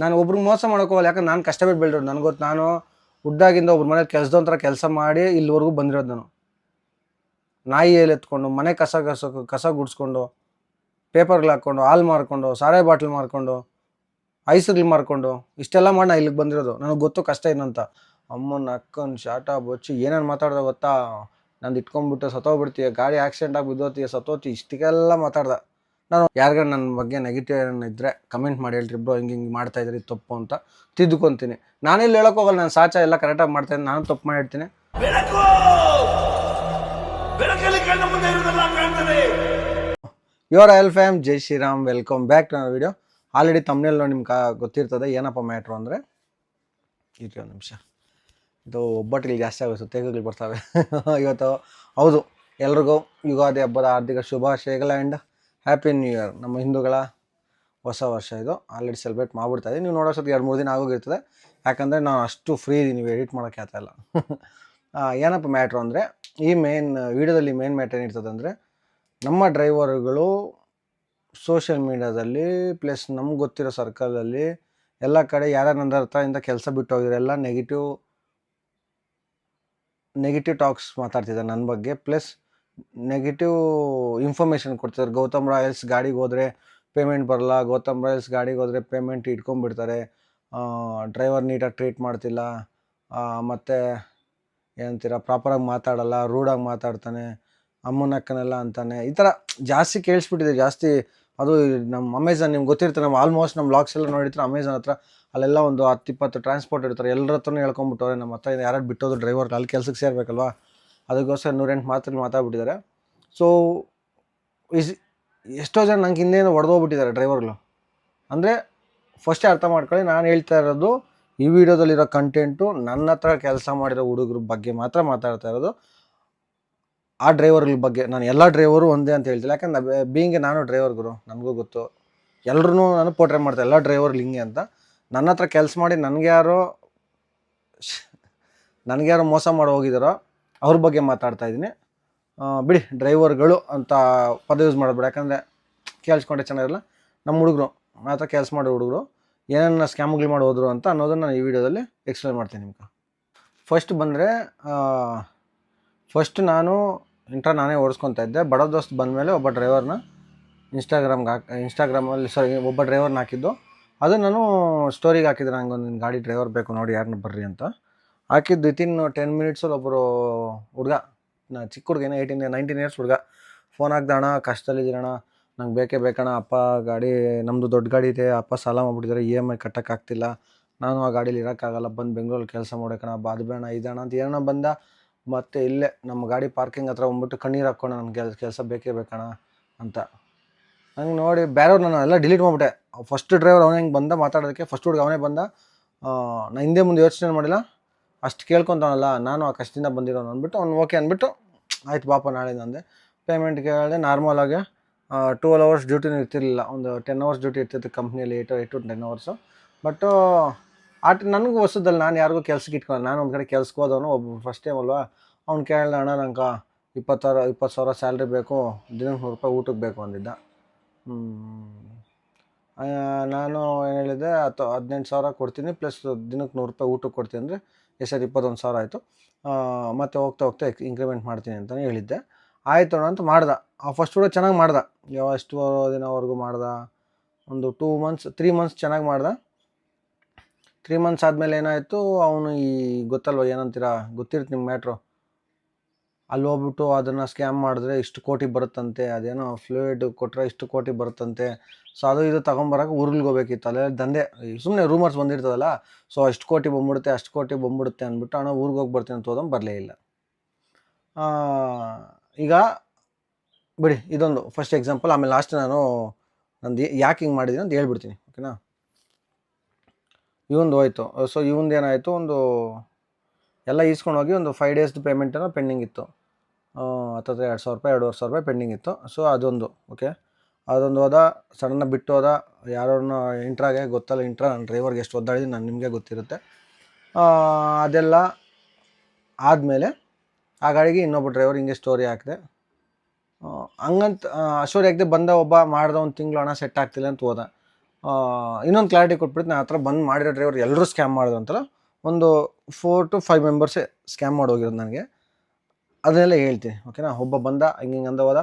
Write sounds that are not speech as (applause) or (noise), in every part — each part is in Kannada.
ನಾನು ಒಬ್ರಿಗೆ ಮೋಸ ಮಾಡೋಕ್ಕೋಗಲ್ಲ ಯಾಕಂದ್ರೆ ನಾನು ಕಷ್ಟಪಟ್ಟು ಬೆಳೆದ್ರು ನನಗೆ ಗೊತ್ತು, ನಾನು ಹುಡ್ಡಾಗಿಂದ ಮನೆ ಮನೇಲಿ ಕೆಲಸದೊಂಥರ ಕೆಲಸ ಮಾಡಿ ಇಲ್ಲಿವರೆಗೂ ಬಂದಿರೋದು ನಾನು. ನಾಯಿ ಎಲ್ಲಿ ಎತ್ಕೊಂಡು, ಮನೆ ಕಸ ಕಸ ಕಸ ಗುಡಿಸ್ಕೊಂಡು, ಪೇಪರ್ಗಳು ಹಾಕ್ಕೊಂಡು ಹಾಲು ಮಾರ್ಕೊಂಡು, ಸಾರಾಯಿ ಬಾಟ್ಲ್ ಮಾರ್ಕೊಂಡು, ಐಸ್ಗಳು ಮಾರ್ಕೊಂಡು, ಇಷ್ಟೆಲ್ಲ ಮಾಡಿ ನಾ ಇಲ್ಲಿಗೆ ಬಂದಿರೋದು. ನನಗೆ ಗೊತ್ತು ಕಷ್ಟ ಏನಂತ. ಅಮ್ಮನ, ಅಕ್ಕನ, ಶಾಟ, ಬೊಚ್ಚಿ, ಏನೇನು ಮಾತಾಡ್ದೆ ಗೊತ್ತಾ? ನಂದು ಇಟ್ಕೊಂಡ್ಬಿಟ್ಟು ಸತ್ತೋಗ್ಬಿಡ್ತೀಯ, ಗಾಡಿ ಆಕ್ಸಿಡೆಂಟ್ ಆಗಿ ಬಿದ್ದೋತೀಯ ಸತ್ತೋತಿ ಇಷ್ಟಕ್ಕೆಲ್ಲ ಮಾತಾಡ್ದ. ನಾನು ಯಾರಿಗಾರ ನನ್ನ ಬಗ್ಗೆ ನೆಗೆಟಿವ್ ಏನಾರ ಇದ್ದರೆ ಕಮೆಂಟ್ ಮಾಡಿ ಹೇಳ್ರಿ ಬ್ರೋ ಹಿಂಗೆ ಹಿಂಗೆ ಮಾಡ್ತಾ ಇದ್ರಿ ತಪ್ಪು ಅಂತ ತಿದ್ದುಕೊಂತೀನಿ. ನಾನೆಲ್ಲಿ ಹೇಳಕ್ ಹೋಗಲ್ಲ ನಾನು ಸಾಚ ಎಲ್ಲ ಕರೆಕ್ಟಾಗಿ ಮಾಡ್ತಾಯಿದ್ದೀನಿ ನಾನು ತಪ್ಪು ಮಾಡಿರ್ತೀನಿ. Your L fam Jai Shriram welcome back to ನನ್ನ ವಿಡಿಯೋ ಆಲ್ರೆಡಿ ತಮ್ಮನೇಲಿ ನಿಮ್ಗೆ ಗೊತ್ತಿರ್ತದೆ ಏನಪ್ಪ ಮ್ಯಾಟ್ರು ಅಂದರೆ? ಇರ್ರಿ ಒಂದು ನಿಮಿಷ. ಇದು ಒಬ್ಬಟ್ಟಿಗೆ ಜಾಸ್ತಿ ಆಗುತ್ತೆ ತೇಗಗಳು ಬರ್ತವೆ. (laughs) ಇವತ್ತು ಹೌದು ಎಲ್ರಿಗೂ ಯುಗಾದಿ ಹಬ್ಬದ ಆರ್ಥಿಕ ಶುಭಾಶಯಗಳು ಆ್ಯಂಡ್ ಹ್ಯಾಪಿ ನ್ಯೂ ಇಯರ್ ನಮ್ಮ ಹಿಂದೂಗಳ ಹೊಸ ವರ್ಷ ಇದು. ಆಲ್ರೆಡಿ ಸೆಲೆಬ್ರೇಟ್ ಮಾಡ್ಬಿಡ್ತಾ ಇದ್ದೀವಿ ನೀವು ನೋಡೋ ಸತಿ ಎರಡು ಮೂರು ದಿನ ಆಗೋಗಿರ್ತದೆ. ಯಾಕಂದರೆ ನಾನು ಅಷ್ಟು ಫ್ರೀ ಇದ್ದೀನಿ ಎಡಿಟ್ ಮಾಡೋಕ್ಕೆ ಆಗ್ತಾ ಇಲ್ಲ. (laughs) ಏನಪ್ಪ ಮ್ಯಾಟ್ರು ಅಂದರೆ, ಈ ಮೇನ್ ವೀಡಿಯೋದಲ್ಲಿ ಮೇನ್ ಮ್ಯಾಟ್ರ್ ಏನಿರ್ತದೆ ಅಂದರೆ, ನಮ್ಮ ಡ್ರೈವರ್ಗಳು ಸೋಷಿಯಲ್ ಮೀಡ್ಯಾದಲ್ಲಿ ಪ್ಲಸ್ ನಮ್ಗೆ ಗೊತ್ತಿರೋ ಸರ್ಕಲಲ್ಲಿ ಎಲ್ಲ ಕಡೆ ಯಾರ್ಯಾರ ನನ್ನ ಹತ್ರದಿಂದ ಕೆಲಸ ಬಿಟ್ಟು ಹೋಗಿರೋಲ್ಲ ನೆಗೆಟಿವ್ ನೆಗೆಟಿವ್ ಟಾಕ್ಸ್ ಮಾತಾಡ್ತಿದ್ದಾರೆ ನನ್ನ ಬಗ್ಗೆ ಪ್ಲಸ್ ನೆಗೆಟಿವ್ ಇನ್ಫಾರ್ಮೇಷನ್ ಕೊಡ್ತಾರೆ ಗೌತಮ್ ರಾಯಲ್ಸ್ ಗಾಡಿಗೆ ಹೋದರೆ ಪೇಮೆಂಟ್ ಬರಲ್ಲ. ಗೌತಮ್ ರಾಯಲ್ಸ್ ಗಾಡಿಗೆ ಹೋದರೆ ಪೇಮೆಂಟ್ ಇಟ್ಕೊಂಡ್ಬಿಡ್ತಾರೆ. ಡ್ರೈವರ್ ನೀಟಾಗಿ ಟ್ರೀಟ್ ಮಾಡ್ತಿಲ್ಲ. ಮತ್ತು ಏನಂತೀರ ಪ್ರಾಪರಾಗಿ ಮಾತಾಡಲ್ಲ ರೂಡಾಗಿ ಮಾತಾಡ್ತಾನೆ ಅಮ್ಮನ ಅಕ್ಕನೆಲ್ಲ ಅಂತಾನೆ. ಈ ಥರ ಜಾಸ್ತಿ ಕೇಳಿಸ್ಬಿಟ್ಟಿದೆ. ಜಾಸ್ತಿ ಅದು ನಮ್ಮ ಅಮೆಝಾನ್ ನಿಮ್ಗೆ ಗೊತ್ತಿರ್ತಾರೆ ನಮ್ಮ ಆಲ್ಮೋಸ್ಟ್ ನಮ್ಮ ಬ್ಲಾಗ್ಸ್ ಎಲ್ಲ ನೋಡಿರ್ತಾರೆ ಅಮೆಝಾನ್ ಹತ್ರ ಅಲ್ಲೆಲ್ಲ ಒಂದು ಹತ್ತು ಇಪ್ಪತ್ತು ಟ್ರಾನ್ಸ್ಪೋರ್ಟ್ ಇರ್ತಾರೆ ಎಲ್ಲರ ಹತ್ರನೂ ಹೇಳ್ಕೊಂಬಿಟ್ಟವ್ರೆ ನಮ್ಮ ಹತ್ರ ಯಾರು ಬಿಟ್ಟೋದು ಡ್ರೈವರ್ ಅಲ್ಲಿ ಕೆಲಸಕ್ಕೆ ಸೇರಬೇಕಲ್ವಾ? ಅದಕ್ಕೋಸ್ಕರ ನೂರೆಂಟು ಮಾತಲ್ಲಿ ಮಾತಾಡ್ಬಿಟ್ಟಿದ್ದಾರೆ. ಸೊ ಇಸ್ ಎಷ್ಟೋ ಜನ ನಂಗೆ ಹಿಂದೇನು ಹೊಡೆದೋಗ್ಬಿಟ್ಟಿದ್ದಾರೆ ಡ್ರೈವರ್ಗಳು ಅಂದರೆ ಫಸ್ಟೇ ಅರ್ಥ ಮಾಡ್ಕೊಳ್ಳಿ, ನಾನು ಹೇಳ್ತಾ ಇರೋದು ಈ ವಿಡಿಯೋದಲ್ಲಿರೋ ಕಂಟೆಂಟು ನನ್ನ ಹತ್ರ ಕೆಲಸ ಮಾಡಿರೋ ಹುಡುಗರ ಬಗ್ಗೆ ಮಾತ್ರ ಮಾತಾಡ್ತಾ ಇರೋದು. ಆ ಡ್ರೈವರ್ಗಳ ಬಗ್ಗೆ, ನಾನು ಎಲ್ಲ ಡ್ರೈವರು ಒಂದೇ ಅಂತ ಹೇಳ್ತಿಲ್ಲ. ಯಾಕಂದ್ರೆ ಬೀಂಗೆ ನಾನು ಡ್ರೈವರ್ ಗುರು, ನನಗೂ ಗೊತ್ತು. ಎಲ್ಲರೂ ನಾನು ಪೋಟ್ರೆ ಮಾಡ್ತಾರೆ ಎಲ್ಲ ಡ್ರೈವರ್ಗಳು ಹಿಂಗೆ ಅಂತ. ನನ್ನ ಹತ್ರ ಕೆಲಸ ಮಾಡಿ ನನಗೆ ಯಾರೋ ನನಗೆ ಯಾರೋ ಮೋಸ ಮಾಡಿ ಹೋಗಿದ್ದಾರೋ ಅವ್ರ ಬಗ್ಗೆ ಮಾತಾಡ್ತಾ ಇದ್ದೀನಿ. ಬಿಡಿ, ಡ್ರೈವರ್ಗಳು ಅಂತ ಪದ ಯೂಸ್ ಮಾಡಬೇಡ ಯಾಕಂದರೆ ಕೇಳಿಸ್ಕೊಂಡ್ರೆ ಚೆನ್ನಾಗಿರಲ್ಲ. ನಮ್ಮ ಹುಡುಗರು ಮಾತ್ರ ಕೆಲಸ ಮಾಡೋ ಹುಡುಗರು, ಏನೇನು ಸ್ಕ್ಯಾಮ್ಗಳು ಮಾಡಿ ಹೋದರು ಅಂತ ಅನ್ನೋದನ್ನು ನಾನು ಈ ವಿಡಿಯೋದಲ್ಲಿ ಎಕ್ಸ್ಪ್ಲೈನ್ ಮಾಡ್ತೀನಿ ನಿಮ್ಗೆ. ಫಸ್ಟ್ ಬಂದರೆ ಫಸ್ಟ್ ನಾನು ಇಂಟ್ರಾ ನಾನೇ ಓಡಿಸ್ಕೊತಾ ಇದ್ದೆ. ಬಡ ದೋಸ್ತ್ ಬಂದಮೇಲೆ ಒಬ್ಬ ಡ್ರೈವರ್ನ ಇನ್ಸ್ಟಾಗ್ರಾಮ್ಗೆ ಹಾಕಿ ಇನ್ಸ್ಟಾಗ್ರಾಮಲ್ಲಿ ಸಾರಿ ಒಬ್ಬ ಡ್ರೈವರ್ನ ಹಾಕಿದ್ದು. ಅದು ನಾನು ಸ್ಟೋರಿಗೆ ಹಾಕಿದ್ರೆ ನಂಗೆ ಒಂದು ಗಾಡಿ ಡ್ರೈವರ್ ಬೇಕು ನೋಡಿ ಯಾರನ್ನ ಬರ್ರಿ ಅಂತ. ಹಾಕಿದ್ದು ವಿತಿನ್ ಟೆನ್ ಮಿನಿಟ್ಸಲ್ಲಿ ಒಬ್ಬರು ಹುಡುಗ, ನಾ ಚಿಕ್ಕ ಹುಡುಗ ಏಯ್ಟೀನ್ ನೈನ್ಟೀನ್ ಇಯರ್ಸ್ ಹುಡುಗ. ಫೋನ್ ಹಾಕ್ದಣ ಅಣ್ಣ ಕಷ್ಟದಲ್ಲಿದ್ದೀರಣ್ಣ ನಂಗೆ ಬೇಕೇ ಬೇಕಣ್ಣ, ಅಪ್ಪ ಗಾಡಿ ನಮ್ಮದು ದೊಡ್ಡ ಗಾಡಿ ಇದೆ, ಅಪ್ಪ ಸಾಲ ಮಾಡಿಬಿಟ್ಟಿದ್ದಾರೆ ಇ ಎಂ ಐ ಕಟ್ಟೋಕ್ಕಾಗ್ತಿಲ್ಲ ನಾನು ಆ ಗಾಡೀಲಿ ಇರೋಕ್ಕಾಗಲ್ಲ ಬಂದು ಬೆಂಗಳೂರಲ್ಲಿ ಕೆಲಸ ಮಾಡೋಕಣ ಬಾದು ಬೇಡ, ಇದಣ ಅಂತ ಏನೋ ಬಂದ? ಮತ್ತೆ ಇಲ್ಲೇ ನಮ್ಮ ಗಾಡಿ ಪಾರ್ಕಿಂಗ್ ಹತ್ರ ಬಂದ್ಬಿಟ್ಟು ಕಣ್ಣೀರು ಹಾಕ್ಕೊಂಡು ನನ್ನ ಕೆಲಸ ಕೆಲಸ ಬೇಕೇ ಬೇಕಣ ಅಂತ. ಹಂಗೆ ನೋಡಿ ಬೇರೆಯವ್ರು ನಾನು ಎಲ್ಲ ಡಿಲೀಟ್ ಮಾಡಿಬಿಟ್ಟೆ. ಫಸ್ಟ್ ಡ್ರೈವರ್ ಅವನೇ ಹಿಂಗೆ ಬಂದ, ಮಾತಾಡೋದಕ್ಕೆ ಫಸ್ಟ್ ಹುಡುಗ ಅವನೇ ಬಂದ. ನಾನು ಹಿಂದೆ ಮುಂದೆ ಯೋಚನೆ ಮಾಡಿಲ್ಲ. ಅಷ್ಟು ಕೇಳ್ಕೊತಾನಲ್ಲ ನಾನು ಆ ಕಷ್ಟದಿಂದ ಬಂದಿರೋನು ಅಂದ್ಬಿಟ್ಟು ಅವ್ನು ಓಕೆ ಅಂದ್ಬಿಟ್ಟು, ಆಯ್ತು ಪಾಪ ನಾಳೆ ಅಂದೆ ಪೇಮೆಂಟ್ ಕೇಳಿದೆ ನಾರ್ಮಲಾಗಿ ಟುವೆಲ್ ಅವರ್ಸ್ ಡ್ಯೂಟಿನೂ ಇರ್ತಿರಲಿಲ್ಲ. ಒಂದು ಟೆನ್ ಅವರ್ಸ್ ಡ್ಯೂಟಿ ಇರ್ತಿತ್ತು ಕಂಪ್ನಿಯಲ್ಲಿ at eight to ten hours but ಆಟ ನನಗೂ ಹೊಸದಲ್ಲಿ, ನಾನು ಯಾರಿಗೂ ಕೆಲ್ಸಕ್ಕೆ ಇಟ್ಕೊಳ್ಳಲ್ಲ ನಾನು ಒಂದು ಕಡೆ ಕೆಲ್ಸಕ್ಕೆ ಹೋದವನು ಒಬ್ಬ ಫಸ್ಟ್ ಟೈಮ್ ಅಲ್ವಾ? ಅವ್ನು ಕೇಳಿದ, ಅಣ್ಣ, ನಂಗೆ ಇಪ್ಪತ್ತು ಸಾವಿರ ಇಪ್ಪತ್ತು ಸಾವಿರ ಸ್ಯಾಲ್ರಿ ಬೇಕು, ದಿನಕ್ಕೆ ನೂರು ರೂಪಾಯಿ ಊಟಕ್ಕೆ ಬೇಕು, ಅಂದಿದ್ದ. ನಾನು ಏನು ಹೇಳಿದೆ, ಹತ್ತು, ಹದಿನೆಂಟು ಸಾವಿರ ಕೊಡ್ತೀನಿ ಪ್ಲಸ್ ದಿನಕ್ಕೆ ನೂರು ರೂಪಾಯಿ ಊಟಕ್ಕೆ ಕೊಡ್ತೀನಿ ಅಂದರೆ ಎಷ್ಟು ಇಪ್ಪತ್ತೊಂದು ಸಾವಿರ ಆಯಿತು. ಮತ್ತೆ ಹೋಗ್ತಾ ಹೋಗ್ತಾ ಇಂಕ್ರಿಮೆಂಟ್ ಮಾಡ್ತೀನಿ ಅಂತಲೇ ಹೇಳಿದ್ದೆ. ಆಯಿತು ಅಂತ ಮಾಡ್ದೆ. ಆ ಫಸ್ಟ್ ಕೂಡ ಚೆನ್ನಾಗಿ ಮಾಡ್ದೆ. ಯಾವ ಎಷ್ಟು ದಿನವರೆಗೂ ಮಾಡ್ದೆ. ಒಂದು ಟೂ ಮಂತ್ಸ್ ತ್ರೀ ಮಂತ್ಸ್ ಚೆನ್ನಾಗಿ ಮಾಡ್ದೆ. ತ್ರೀ ಮಂತ್ಸ್ ಆದಮೇಲೆ ಏನಾಯಿತು, ಅವನು ಈ ಗೊತ್ತಲ್ವ ಏನಂತೀರ, ಗೊತ್ತಿರುತ್ತೆ ನಿಮ್ಮ ಮ್ಯಾಟ್ರು ಅಲ್ಲಿ ಹೋಗ್ಬಿಟ್ಟು ಅದನ್ನು ಸ್ಕ್ಯಾಮ್ ಮಾಡಿದ್ರೆ ಇಷ್ಟು ಕೋಟಿ ಬರುತ್ತಂತೆ, ಅದೇನೋ ಫ್ಲೂಯಿಡ್ ಕೊಟ್ಟರೆ ಇಷ್ಟು ಕೋಟಿ ಬರುತ್ತಂತೆ. ಸೊ ಅದು ಇದು ತೊಗೊಂಬರಕ್ಕೆ ಹೋಗ್ಬೇಕಿತ್ತು. ಅಲ್ಲೇ ದಂಧೆ ಸುಮ್ಮನೆ ರೂಮರ್ಸ್ ಬಂದಿರ್ತದಲ್ಲ ಸೊ ಅಷ್ಟು ಕೋಟಿ ಬಂದ್ಬಿಡುತ್ತೆ, ಅಷ್ಟು ಕೋಟಿ ಬಂದ್ಬಿಡುತ್ತೆ ಅಂದ್ಬಿಟ್ಟು ಊರಿಗೆ ಹೋಗಿ ಬರ್ತೀನಿ ಅಂತ ಹೋದಂಗೆ ಬರಲೇ ಇಲ್ಲ. ಈಗ ಬಿಡಿ, ಇದೊಂದು ಫಸ್ಟ್ ಎಕ್ಸಾಂಪಲ್ ಆಮೇಲೆ ಲಾಸ್ಟ್ ನಾನು ನಂದು ಯಾಕೆ ಹಿಂಗೆ ಮಾಡಿದ್ದೀನಿ ಅಂತ ಹೇಳ್ಬಿಡ್ತೀನಿ ಓಕೆನಾ ಇವೊಂದು ಹೋಯ್ತು. ಸೊ ಇವೊಂದು ಏನಾಯಿತು, ಒಂದು ಎಲ್ಲ ಈಸ್ಕೊಂಡೋಗಿ ಒಂದು ಫೈವ್ ಡೇಸ್ದು ಪೇಮೆಂಟನ್ನು ಪೆಂಡಿಂಗ್ ಇತ್ತು. ಹತ್ತತ್ರ ಎರಡು ಸಾವಿರ ರೂಪಾಯಿ ಎರಡುವರೆ ಸಾವಿರ ರೂಪಾಯಿ ಪೆಂಡಿಂಗ್ ಇತ್ತು. ಸೊ ಅದೊಂದು ಓಕೆ ಅದೊಂದು ಹೋದ ಸಡನ್ನ ಬಿಟ್ಟು ಹೋದ ಯಾರನ್ನ ಇಂಟ್ರಾಗೆ ಗೊತ್ತಲ್ಲ ಇಂಟ್ರಾ ನನ್ನ ಡ್ರೈವರ್ಗೆ ಎಷ್ಟು ಒದ್ದಾಡಿದ್ದೀನಿ ನಾನು ನಿಮಗೆ ಗೊತ್ತಿರುತ್ತೆ. ಆ, ಅದೆಲ್ಲ ಆದಮೇಲೆ ಆ ಗಾಡಿಗೆ ಇನ್ನೊಬ್ಬ ಡ್ರೈವರ್ ಹಿಂಗೆ ಸ್ಟೋರಿ ಹಾಕಿದೆ ಹಂಗಂತ ಅಶೋರಿ ಹಾಕಿದೆ ಬಂದ ಒಬ್ಬ ಮಾಡ್ದ ಒಂದು ತಿಂಗಳು ಹಣ ಸೆಟ್ ಆಗ್ತಿಲ್ಲ ಅಂತ ಹೋದ. ಇನ್ನೊಂದು ಕ್ಲಾರಿಟಿ ಕೊಟ್ಬಿಟ್ಟು ನಾನು ಥರ ಬಂದು ಮಾಡಿರೋ ಡ್ರೈವರ್ ಎಲ್ಲರೂ ಸ್ಕ್ಯಾಮ್ ಮಾಡೋದು ಅಂತಲ್ಲ ಒಂದು ಫೋರ್ ಟು ಫೈವ್ ಮೆಂಬರ್ಸೇ ಸ್ಕ್ಯಾಮ್ ಮಾಡೋಗಿರೋದು ನನಗೆ. ಅದನ್ನೆಲ್ಲ ಹೇಳ್ತೀನಿ ಓಕೆನಾ ಒಬ್ಬ ಬಂದ ಹಿಂಗೆ ಹಿಂಗೆ ಅಂದ ಹೋದ.